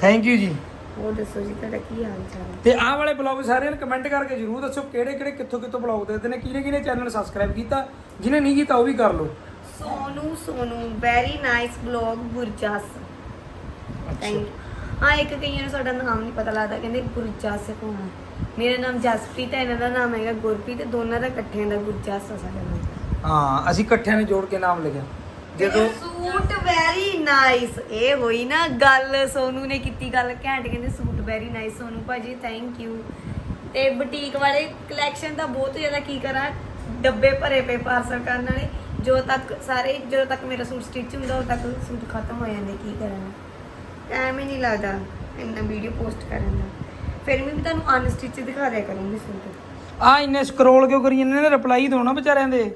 thank you ਜੀ। ਹੋਰ ਦੱਸੋ ਜੀ ਤੁਹਾਡਾ ਕੀ ਹਾਲ ਚਾਲ ਹੈ? ਤੇ ਆਹ ਵਾਲੇ ਬਲੌਗ ਸਾਰਿਆਂ ਨੇ ਕਮੈਂਟ ਕਰਕੇ ਜਰੂਰ ਦੱਸੋ ਕਿਹੜੇ ਕਿਹੜੇ ਕਿੱਥੋਂ ਕਿੱਥੋਂ ਬਲੌਗ ਦੇਖਦੇ ਨੇ ਕਿਹਨੇ ਕਿਹਨੇ ਚੈਨਲ ਸਬਸਕ੍ਰਾਈਬ ਕੀਤਾ ਜਿਹਨੇ ਨਹੀਂ ਕੀਤਾ ਉਹ ਵੀ ਕਰ ਲਓ। Sonu Sonu very nice blog Gurjas. Thank ਹਾਂ ਇੱਕ ਕਈਆਂ ਨੂੰ ਸਾਡਾ ਨਾਮ ਨਹੀਂ ਪਤਾ ਲੱਗਦਾ ਕਹਿੰਦੇ ਗੁਰਜਸ ਕੌਣ ਹੈ ਮੇਰਾ ਨਾਮ ਜਸਪ੍ਰੀਤ ਹੈ ਇਹਨਾਂ ਦਾ ਨਾਮ ਹੈਗਾ ਗੁਰਪ੍ਰੀਤ ਦੋਨਾਂ ਦਾ ਇਕੱਠਿਆਂ ਦਾ ਗੁਰਜਸ ਆ ਸਾਡਾ ਨਾਮ। ਹਾਂ ਅਸੀਂ ਇਕੱਠਿਆਂ ਨੇ ਜੋੜ ਕੇ ਨਾਮ ਲਿਖਿਆ। ਜਦੋਂ ਸੂਟ ਵੈਰੀ ਨਾਈਸ ਇਹ ਹੋਈ ਨਾ ਗੱਲ ਸੋਨੂ ਨੇ ਕੀਤੀ ਗੱਲ ਘੈਂਟ ਕਹਿੰਦੇ ਸੂਟ ਵੈਰੀ ਨਾਈਸ ਸੋਨੂ ਭਾਜੀ ਥੈਂਕ ਯੂ ਤੇ ਬੁਟੀਕ ਵਾਲੇ ਕਲੈਕਸ਼ਨ ਦਾ ਬਹੁਤ ਜ਼ਿਆਦਾ ਕੀ ਕਰਾਂ ਡੱਬੇ ਭਰੇ ਪਏ ਪਾਰਸਲ ਕਰਨ ਵਾਲੇ। ਜੋ ਤੱਕ ਸਾਰੇ ਜਦੋਂ ਤੱਕ ਮੇਰਾ ਸੂਟ ਸਟਿਚ ਹੁੰਦਾ ਉਦੋਂ ਤੱਕ ਸੂਟ ਖਤਮ ਹੋ ਜਾਂਦੇ ਕੀ ਕਰਾਂ। ਟਾਈਮ ਹੀ ਨਹੀਂ ਲੱਗਦਾ ਇੰਨਾ ਵੀਡੀਓ ਪੋਸਟ ਕਰਨ ਦਾ। ਫਿਰ ਮੈਂ ਵੀ ਤੁਹਾਨੂੰ ਅਨਸਟਿਚ ਦਿਖਾ ਦਿਆ ਕਰੂੰਗੀ ਸੂਟ ਆ ਇੰਨੇ ਸਕਰੋਲ ਕਿਉਂ ਕਰੀ ਜਾਂਦੇ ਨੇ? ਰਿਪਲਾਈ ਨਾ ਵਿਚਾਰਿਆਂ ਦੇ।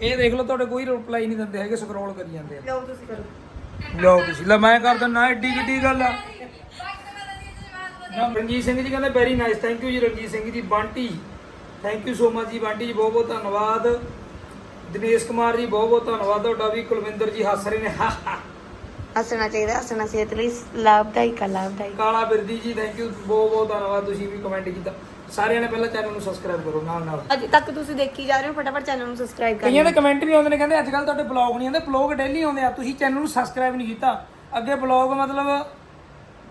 ਇਹ ਦੇਖ ਲਓ ਤੁਹਾਡੇ ਕੋਈ ਰਿਪਲਾਈ ਨਹੀਂ ਦਿੰਦੇ ਹੈਗੇ ਸਕਰੋਲ ਕਰੀ ਜਾਂਦੇ ਆ। ਲਓ ਤੁਸੀਂ ਕਰੋ। ਲਓ ਤੁਸੀਂ। ਲੈ ਮੈਂ ਕਰ ਦਿੰਦਾ ਐਡੀ ਕਿੱਡੀ ਗੱਲ ਆ। ਨਾ ਰਣਜੀਤ ਸਿੰਘ ਜੀ ਕਹਿੰਦੇ ਵੈਰੀ ਨਾਈਸ ਥੈਂਕ ਯੂ ਜੀ Ranjit Singh ji Bunty. Thank you so much ਜੀ ਬੰਟੀ ਜੀ ਬਹੁਤ ਬਹੁਤ ਧੰਨਵਾਦ। ਦਿਨੇਸ਼ ਕੁਮਾਰ ਜੀ ਬਹੁਤ ਬਹੁਤ ਧੰਨਵਾਦ। ਤੁਹਾਡਾ ਵੀ ਕੁਲਵਿੰਦਰ ਜੀ ਹੱਸ ਰਹੇ ਨੇ। ਹੱਸਣਾ ਚਾਹੀਦਾ ਹੱਸਣਾ ਸਿਹਤ ਲਈ ਲਾਭਦਾਇਕ ਆ ਲਾਭਦਾਇਕ। ਕਾਲਾ ਬਿਰਦੀ ਜੀ ਥੈਂਕ ਯੂ ਬਹੁਤ ਬਹੁਤ ਧੰਨਵਾਦ ਤੁਸੀਂ ਵੀ ਕਮੈਂਟ ਕੀਤਾ। ਸਾਰਿਆਂ ਨੇ ਪਹਿਲਾਂ ਚੈਨਲ ਨੂੰ ਸਬਸਕ੍ਰਾਈਬ ਕਰੋ ਨਾਲ ਨਾਲ। ਅਜੇ ਤੱਕ ਤੁਸੀਂ ਦੇਖੀ ਜਾ ਰਹੇ ਹੋ ਫਟਾਫਟ ਚੈਨਲ ਨੂੰ ਸਬਸਕ੍ਰਾਈਬ ਕਰ ਕਈਆਂ ਦੇ ਕਮੈਂਟ ਵੀ ਆਉਂਦੇ ਨੇ ਕਹਿੰਦੇ ਅੱਜ ਕੱਲ ਤੁਹਾਡੇ ਬਲੌਗ ਨਹੀਂ ਆਉਂਦੇ ਬਲੌਗ ਡੇਲੀ ਆਉਂਦੇ ਆ ਤੁਸੀਂ ਚੈਨਲ ਨੂੰ ਸਬਸਕ੍ਰਾਈਬ ਨਹੀਂ ਕੀਤਾ। ਅੱਗੇ ਬਲੌਗ ਮਤਲਬ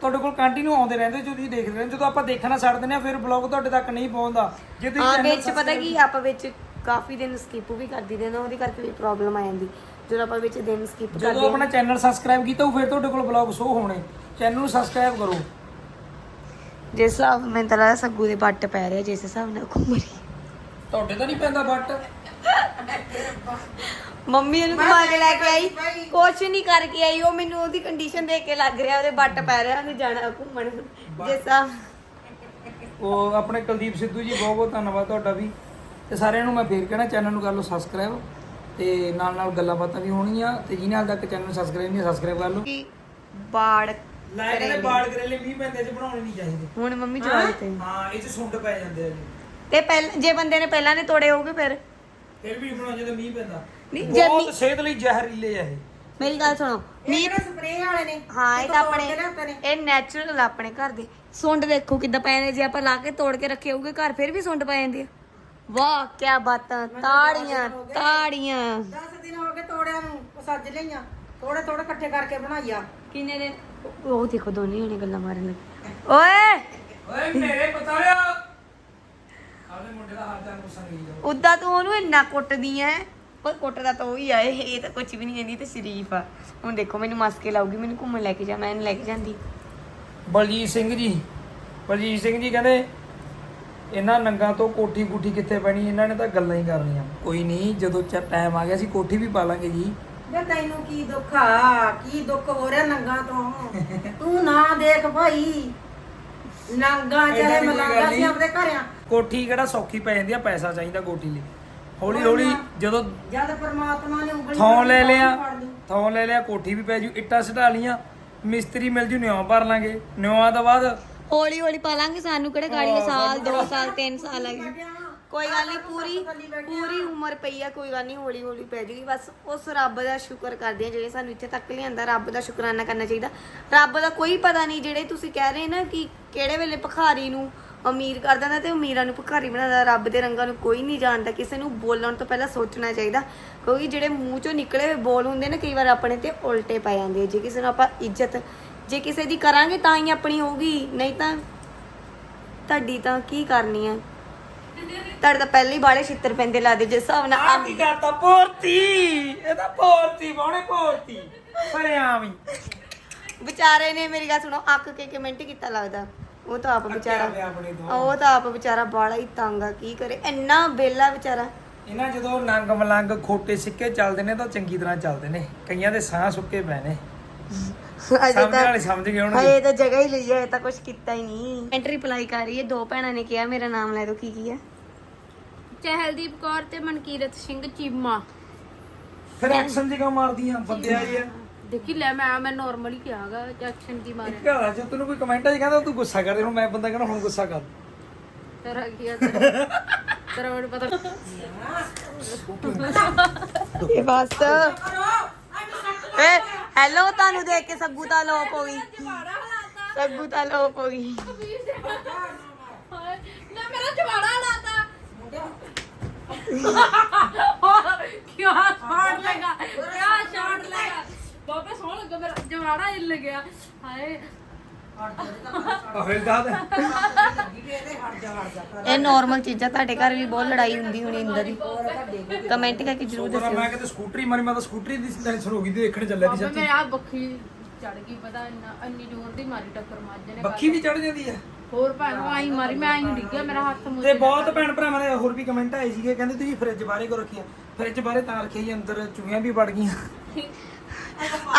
ਤੁਹਾਡੇ ਕੋਲ ਕੰਟੀਨਿਊ ਆਉਂਦੇ ਰਹਿੰਦੇ ਜੋ ਤੁਸੀਂ ਦੇਖਦੇ ਰਹਿੰਦੇ ਜਦੋਂ ਆਪਾਂ ਦੇਖਣਾ ਛੱਡ ਦਿੰਦੇ ਆ ਫਿਰ ਬਲੌਗ ਤੁਹਾਡੇ ਤੱਕ ਨਹੀਂ ਪਹੁੰਚਦਾ। ਜੇ ਤੁਸੀਂ ਹਾਂ ਵਿੱਚ ਪਤਾ ਕੀ ਆਪਾਂ ਵਿੱਚ ਕਾਫੀ ਦਿਨ ਸਕਿਪ ਵੀ ਕਰ ਦਿੰਦੇ ਉਹਦੇ ਕਰਕੇ ਵੀ ਪ੍ਰੋਬਲਮ ਆ ਜਾਂਦੀ। ਜਦੋਂ ਆਪਾਂ ਵਿੱਚ ਦਿਨ ਸਕਿਪ ਜਦੋਂ ਕਰਦੇ ਆਪਣਾ ਚੈਨਲ ਸਬਸਕ੍ਰਾਈਬ ਕੀਤਾ ਉਹ ਫਿਰ ਤੁਹਾਡੇ ਕੋਲ ਬਲੌਗ ਸ਼ੋ ਹੋਣੇ। ਚੈਨਲ ਨੂੰ ਸਬਸਕ੍ਰਾਈਬ ਕਰੋ। ਜਿਸ ਹਿਸਾਬ ਮੈਨੂੰ ਤਾਂ ਲੱਗਦਾ ਸੱਗੂ ਦੇ ਬੱਟ ਪੈ ਰਿਹਾ ਜਿਸ ਹਿਸਾਬ ਨਾਲ ਘੁੰਮ ਰਹੀ ਤੁਹਾਡੇ ਤਾਂ ਨਹੀਂ ਪੈਂਦਾ ਬੱਟ। ਮੰਮੀ ਉਹਨੂੰ ਘੁਮਾ ਕੇ ਲੈ ਕੇ ਆਈ। ਕੁਛ ਨਹੀਂ ਕਰਕੇ ਆਈ ਉਹ ਮੈਨੂੰ ਉਹਦੀ ਕੰਡੀਸ਼ਨ ਦੇਖ ਕੇ ਲੱਗ ਰਿਹਾ ਉਹਦੇ ਬੱਟ ਪੈ ਰਿਹਾ ਉਹਨੇ ਜਾਣਾ ਘੁੰਮਣ। ਜਿਸ ਹਿਸਾਬ ਉਹ ਆਪਣੇ ਕੁਲਦੀਪ ਸਿੱਧੂ ਜੀ ਬਹੁਤ ਬਹੁਤ ਧੰਨਵਾਦ ਤੁਹਾਡਾ ਵੀ। ਤੇ ਸਾਰਿਆਂ ਨੂੰ ਮੈਂ ਫੇਰ ਕਹਿਣਾ ਚੈਨਲ ਨੂੰ ਕਰ ਲਓ ਸਬਸਕ੍ਰਾਈਬ ਤੇ ਨਾਲ ਨਾਲ ਗੱਲਾਂ ਬਾਤਾਂ ਵੀ ਹੋਣਗੀਆਂ ਤੇ ਜਿਹਨੇ ਹਾਲ ਤੱਕ ਚੈਨਲ ਨੂੰ ਸਬਸਕ੍ਰਾਈਬ ਨਹੀਂ ਸਬਸਕ੍ਰਾਈਬ ਕਰ ਲਓ। ਕਿ ਬਾੜ ਲਾਈਕ ਨੇ ਬਾਲ ਕਰੇਲੇ 20 ਪੈਂਦੇ ਚ ਬਣਾਉਣੇ ਨਹੀਂ ਚਾਹੀਦੇ। ਹੁਣ ਮੰਮੀ ਜਵਾਬ ਤੇ ਹਾਂ ਇਹ ਚ ਸੁੰਡ ਪੈ ਜਾਂਦੇ ਆ ਜੀ। ਤੇ ਪਹਿਲ ਜੇ ਬੰਦੇ ਨੇ ਪਹਿਲਾਂ ਨੇ ਤੋੜੇ ਹੋਗੇ ਫਿਰ? ਫਿਰ ਵੀ ਬਣਾਉ ਜਦੋਂ ਮੀਂਹ ਪੈਂਦਾ। ਨਹੀਂ, ਜੇ ਬਹੁਤ ਮੀਂਹ- ਸਿਹਤ ਲਈ ਜ਼ਹਿਰੀਲੇ ਆ ਇਹ। ਮੇਰੀ ਗੱਲ ਸੁਣੋ ਮੀਂਹ ਸਪਰੇਅ ਵਾਲੇ ਨੇ? ਹਾਂ ਇਹ ਤਾਂ ਆਪਣੇ। ਇਹ ਨੈਚੁਰਲ ਆਪਣੇ ਘਰ ਦੇ। ਸੁੰਡ ਦੇਖੋ ਕਿੱਦਾਂ ਪਏ ਨੇ ਜੇ ਆਪਾਂ ਲਾ ਕੇ ਤੋੜ ਕੇ ਰੱਖੇ ਹੋਊਗੇ ਘਰ ਫਿਰ ਵੀ ਸੁੰਡ ਪੈ ਜਾਂਦੀ ਆ। ਵਾਹ ਕੀ ਬਾਤਾਂ ਤਾੜੀਆਂ ਤਾੜੀਆਂ। 10 ਦਿਨ ਹੋ ਗਏ ਤੋੜਿਆਂ ਨੂੰ ਉਹ ਸੱਜ ਲਈਆਂ। ਥੋੜੇ ਥੋੜੇ ਇਕੱਠੇ ਕਰਕੇ ਬਣਾਈਆ। ਕਿੰਨੇ ਦਿਨ? ਉਹ ਦੇਖੋ ਦੋਨੇ ਜਣੇ ਗੱਲਾਂ ਮਾਰਨ ਲੱਗੇ। ਓਏ! ਓਏ ਮੇਰੇ ਪਤਾ ਲਿਆ ਆਪਣੇ ਮੁੰਡੇ ਦਾ ਹਾਲ ਚਾਲ ਪੁੱਛਣ ਗਈ ਜਾਓ। ਉਦਾਂ ਤੂੰ ਉਹਨੂੰ ਇੰਨਾ ਕੁੱਟਦੀ ਐ? ਪਰ ਕੁੱਟਦਾ ਤਾਂ ਉਹ ਹੀ ਆ ਇਹ ਇਹ ਤਾਂ ਕੁਝ ਵੀ ਨਹੀਂ ਕਹਿੰਦੀ ਤੇ ਸ਼ਰੀਫ ਆ। ਹੁਣ ਦੇਖੋ ਮੈਨੂੰ ਮਸਕੇ ਲਾਉਗੀ ਮੈਨੂੰ ਘੁੰਮਣ ਲੈ ਕੇ ਜਾ ਮੈਂ ਇਹਨੂੰ ਲੈ ਕੇ ਜਾਂਦੀ। ਬਲਜੀਤ ਸਿੰਘ ਜੀ ਬਲਜੀਤ ਸਿੰਘ ਜੀ ਕਹਿੰਦੇ ਇਹਨਾਂ ਨੰਗਾ ਤੋਂ ਕੋਠੀ ਕੁੱਠੀ ਕਿੱਥੇ ਪੈਣੀ ਇਹਨਾਂ ਨੇ ਤਾਂ ਗੱਲਾਂ ਹੀ ਕਰਨੀਆਂ। ਕੋਈ ਨਹੀਂ ਜਦੋਂ ਚ ਟਾਈਮ ਆ ਗਿਆ ਸੀ ਕੋਠੀ ਵੀ ਪਾ ਲਾਂਗੇ ਜੀ। ਜੇ ਤੈਨੂੰ ਕੀ ਦੁੱਖ ਆ? ਕੀ ਦੁੱਖ ਹੋ ਰਿਹਾ ਨੰਗਾ ਤੋਂ? ਤੂੰ ਨਾ ਦੇਖ ਭਾਈ। ਨੰਗਾ ਚਾਹੇ ਮਲਾਂਗਾ ਸੀ। ਆਪਣੇ ਘਰਿਆਂ ਕੋਠੀ ਕਿਹੜਾ ਸੌਖੀ ਪੈ ਜਾਂਦੀ ਆ ਪੈਸਾ ਚਾਹੀਦਾ ਕੋਠੀ ਲਈ। ਹੌਲੀ ਹੌਲੀ ਜਦੋਂ ਜਦ ਪਰਮਾਤਮਾ ਨੇ ਉਂਗਲੀ ਥੌਂ ਲੈ ਲਿਆ। ਥੌਂ ਲੈ ਲਿਆ ਕੋਠੀ ਵੀ ਪੈ ਜੂ ਇੱਟਾਂ ਸਟਾ ਲੀਆਂ ਮਿਸਤਰੀ ਮਿਲ ਜੂ ਨਿਉਂ ਭਰ ਲਾਂਗੇ। ਨਿਉਆਂ ਤੋਂ ਬਾਅਦ ਹੌਲੀ ਹੌਲੀ ਪਾ ਲਾਂਗੇ ਸਾਨੂੰ ਕਿਹੜੇ ਗਾੜੀ ਸਾਲ 2 ਸਾਲ 3 ਸਾਲ ਲੱਗੇ ਕੋਈ ਗੱਲ ਨਹੀਂ ਪੂਰੀ ਪੂਰੀ ਉਮਰ ਪਈ ਆ ਕੋਈ ਗੱਲ ਨਹੀਂ ਹੌਲੀ ਹੌਲੀ ਪੈ ਜੂਗੀ। ਬਸ ਉਸ ਰੱਬ ਦਾ ਸ਼ੁਕਰ ਕਰਦੇ ਆ ਜਿਹੜੇ ਸਾਨੂੰ ਇੱਥੇ ਤੱਕ ਲਿਆਂਦਾ ਰੱਬ ਦਾ ਸ਼ੁਕਰਾਨਾ ਕਰਨਾ ਚਾਹੀਦਾ। ਰੱਬ ਦਾ ਕੋਈ ਪਤਾ ਨਹੀਂ ਜਿਹੜੇ ਤੁਸੀਂ ਕਹਿ ਰਹੇ ਨਾ ਕਿ ਕਿਹੜੇ ਵੇਲੇ ਭਖਾਰੀ ਨੂੰ ਅਮੀਰ ਕਰ ਦਿੰਦਾ ਤੇ ਅਮੀਰਾਂ ਨੂੰ ਭਿਖਾਰੀ ਬਣਾਉਂਦਾ ਰੱਬ ਦੇ ਰੰਗਾਂ ਨੂੰ ਕੋਈ ਨਹੀਂ ਜਾਣਦਾ ਕਿਸੇ ਨੂੰ ਬੋਲਣ ਤੋਂ ਪਹਿਲਾਂ ਸੋਚਣਾ ਚਾਹੀਦਾ। ਕਿਉਂਕਿ ਜਿਹੜੇ ਮੂੰਹ ਚੋਂ ਨਿਕਲੇ ਹੋਏ ਬੋਲ ਹੁੰਦੇ ਨੇ ਕਈ ਵਾਰ ਆਪਣੇ ਤੇ ਉਲਟੇ ਪੈ ਜਾਂਦੇ ਆ। ਜੇ ਕਿਸੇ ਨੂੰ ਆਪਾਂ ਇੱਜ਼ਤ ਜੇ ਕਿਸੇ ਦੀ ਕਰਾਂਗੇ ਤਾਂ ਹੀ ਆਪਣੀ ਹੋਊਗੀ ਨਹੀਂ ਤਾਂ ਤੁਹਾਡੀ ਤਾਂ ਕੀ ਕਰਨੀ ਹੈ ਤੁਹਾਡੇ ਤਾਂ ਪਹਿਲੇ ਹੀ ਬਾੜੇ ਛਿੱਤਰ ਪੈਂਦੇ ਲੱਗਦੇ ਜਿਸ ਹਿਸਾਬ ਨਾਲ ਆ ਕੀ ਕਰਤਾ ਪੋਰਤੀ ਇਹ ਤਾਂ ਪੋਰਤੀ ਬਾਉਣੇ ਪੋਰਤੀ ਪਰਿਆਂ ਵੀ ਵਿਚਾਰੇ ਨੇ ਮੇਰੀ ਗੱਲ ਸੁਣੋ ਅੱਕ ਕੇ ਕਮੈਂਟ ਕੀਤਾ ਲੱਗਦਾ। ਉਹ ਤਾਂ ਆਪ ਵਿਚਾਰਾ ਆਪਣੇ। ਉਹ ਤਾਂ ਆਪ ਵਿਚਾਰਾ ਬਾੜਾ ਹੀ ਤੰਗ ਆ ਕੀ ਕਰੇ? ਇੰਨਾ ਬੇਲਾ ਵਿਚਾਰਾ। ਇਹਨਾਂ ਜਦੋਂ ਨੰਗ ਮਲੰਗ ਖੋਟੇ ਸਿੱਕੇ ਚੱਲਦੇ ਨੇ ਤਾਂ ਚੰਗੀ ਤਰ੍ਹਾਂ ਚੱਲਦੇ ਨੇ। ਕਈਆਂ ਦੇ ਸਾਹ ਸੁੱਕੇ ਪਏ ਨੇ। ਅਜੇ ਸਮਝ ਤਾਂ ਵਾਲੇ ਸਮਝ ਗਏ ਹੋਣਗੇ ਹਏ ਤਾਂ ਜਗ੍ਹਾ ਹੀ ਲਈ ਹੈ ਇਹ ਤਾਂ ਕੁਝ ਕੀਤਾ ਹੀ ਨਹੀਂ ਕਮੈਂਟ ਰਿਪਲਾਈ ਕਰ ਰਹੀ ਹੈ ਦੋ ਭੈਣਾਂ ਨੇ ਕਿਹਾ ਮੇਰਾ ਨਾਮ ਲੈ ਦੋ ਕੀ ਕੀ ਹੈ ਚਹਿਲਦੀਪ ਕੌਰ ਤੇ ਮਨਕੀਰਤ ਸਿੰਘ ਚੀਮਾ ਫਿਰ ਐਕਸ਼ਨ ਜਿਹਾ ਮਾਰਦੀਆਂ ਬੰਦੇ ਆਈ ਆ ਦੇਖੀ ਲੈ ਮੈਂ ਮੈਂ ਨਾਰਮਲ ਹੀ ਕਿਹਾਗਾ ਐਕਸ਼ਨ ਦੀ ਮਾਰੇ ਇੱਕ ਹਾਲਾ ਜੇ ਤੈਨੂੰ ਕੋਈ ਕਮੈਂਟਾਂ 'ਚ ਕਹਿੰਦਾ ਤੂੰ ਗੁੱਸਾ ਕਰਦੇ ਹੁਣ ਮੈਂ ਬੰਦਾ ਕਹਿੰਦਾ ਹੁਣ ਗੁੱਸਾ ਕਰ ਤੇਰਾ ਕੀ ਆ ਤੇਰਾ ਤੇਰਾ ਮੈਨੂੰ ਪਤਾ ਇਹ ਬਸ ਏ ਹੈਲੋ ਤੁਹਾਨੂੰ ਦੇਖ ਕੇ ਸੱਗੂ ਤਾਂ ਲੋਪ ਹੋ ਗਈ। ਸੱਗੂ ਤਾਂ ਲੋਪ ਹੋ ਗਈ। ਨਾ ਮੇਰਾ ਜਵਾੜਾ ਲਾਤਾ। ਕਿਆ ਸ਼ਾਟ ਲਗਾ ਕਿਆ ਸ਼ਾਟ ਲਗਾ ਬਾਬੇ ਸੋਹਣ ਲੱਗਾ ਮੇਰਾ ਜਵਾੜਾ ਹਿੱਲ ਗਿਆ। ਹਾਏ। ਹੋਏ ਦਾਦ ਇਹ ਨਾਰਮਲ ਚੀਜ਼ਾਂ ਤੁਹਾਡੇ ਘਰ ਵੀ ਬਹੁਤ ਲੜਾਈ ਹੁੰਦੀ ਹੋਣੀ ਇੰਦਰ ਦੀ ਕਮੈਂਟ ਕਰਕੇ ਜਰੂਰ ਦੱਸਿਓ। ਮੈਂ ਕਿਤੇ ਸਕੂਟਰੀ ਮਾਰੀ ਮੈਂ ਤਾਂ ਸਕੂਟਰੀ ਦੀ ਟੈਨਸ਼ਨ ਹੋ ਗਈ ਤੇ ਦੇਖਣ ਚੱਲਿਆ ਦੀ ਸੱਚੀ ਆ ਬੱਖੀ ਚੜ ਗਈ ਪਤਾ ਇੰਨਾ ਇੰਨੀ ਜ਼ੋਰ ਦੀ ਮਾਰੀ ਟੱਕਰ ਮਾਰ ਨੇ ਬੱਖੀ ਵੀ ਚੜ ਜਾਂਦੀ ਹੈ ਹੋਰ ਭੈਣ ਆਈ ਮਾਰੀ ਮੈਂ ਆਈ ਡਿੱਗ ਗਿਆ ਮੇਰਾ ਹੱਥ ਤੇ ਮੁੱਝ ਬਹੁਤ ਭੈਣ ਭਰਾਵਾਂ ਦੇ ਹੋਰ ਵੀ ਕਮੈਂਟ ਆਏ ਸੀਗੇ ਕਹਿੰਦੇ ਤੁਸੀਂ ਫ੍ਰਿਜ ਬਾਰੇ ਕਿਉਂ ਰੱਖਿਆ। ਫ੍ਰਿਜ ਬਾਰੇ ਤਾਂ ਰੱਖਿਆ ਜੀ ਅੰਦਰ ਚੂਹੀਆਂ ਵੀ ਵੜ ਗਈਆਂ।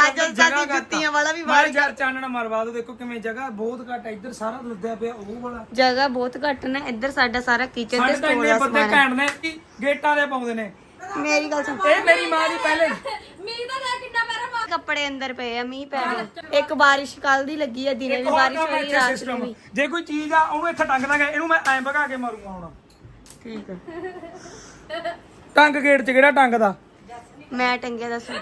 ਅੱਜ ਸਾਡੀ ਜੁੱਤੀਆਂ ਵਾਲਾ ਵੀ ਮਾਰ ਯਾਰ ਚਾਨਣਾ ਮਰਵਾ ਦੋ ਦੇਖੋ ਕਿਵੇਂ ਜਗ੍ਹਾ ਬਹੁਤ ਘੱਟ ਹੈ ਇੱਧਰ ਸਾਰਾ ਲੱਦਿਆ ਪਿਆ ਉਹ ਵਾਲਾ। ਜਗ੍ਹਾ ਬਹੁਤ ਘੱਟ ਨੇ ਇੱਧਰ ਸਾਡਾ ਸਾਰਾ ਕਿਚਨ ਤੇ ਸਾਡੇ ਤਾਂ ਸਟੋਰ ਇੰਨੇ ਦਾ ਬੰਦੇ ਸਮਾਨ। ਹੈ। ਘੈਂਟ ਨੇ ਕਿ ਗੇਟਾਂ ਦੇ ਪਾਉਂਦੇ ਨੇ। ਮੇਰੀ ਗੱਲ ਸੁਣ। ਇਹ ਮੇਰੀ ਮਾਂ ਦੀ ਪਹਿਲੇ। ਮੀਂਹ ਦਾ ਲੈ ਕਿੰਨਾ ਮੇਰਾ ਮਾਰ ਕੱਪੜੇ ਅੰਦਰ ਪਏ ਆ ਮੀਂਹ ਪੈ ਗਿਆ। ਇੱਕ ਬਾਰਿਸ਼ ਕੱਲ ਦੀ ਲੱਗੀ ਆ ਦਿਨੇ ਵੀ ਬਾਰਿਸ਼ ਹੋਈ ਰਾਤ ਨੂੰ ਸਿਸਟਮ ਵੀ। ਜੇ ਕੋਈ ਚੀਜ਼ ਆ ਉਹਨੂੰ ਇੱਥੇ ਟੰਗ ਦਾਂਗੇ। ਇਹਨੂੰ ਮੈਂ ਐਂ ਭਗਾ ਕੇ ਮਾਰੂੰਗਾ ਹੁਣ। ਠੀਕ ਆ। ਟੰਗ ਗੇਟ 'ਚ ਕਿਹੜਾ ਟੰਗਦਾ ਮੈਂ ਟੰਗਿਆ ਦੱਸੋ।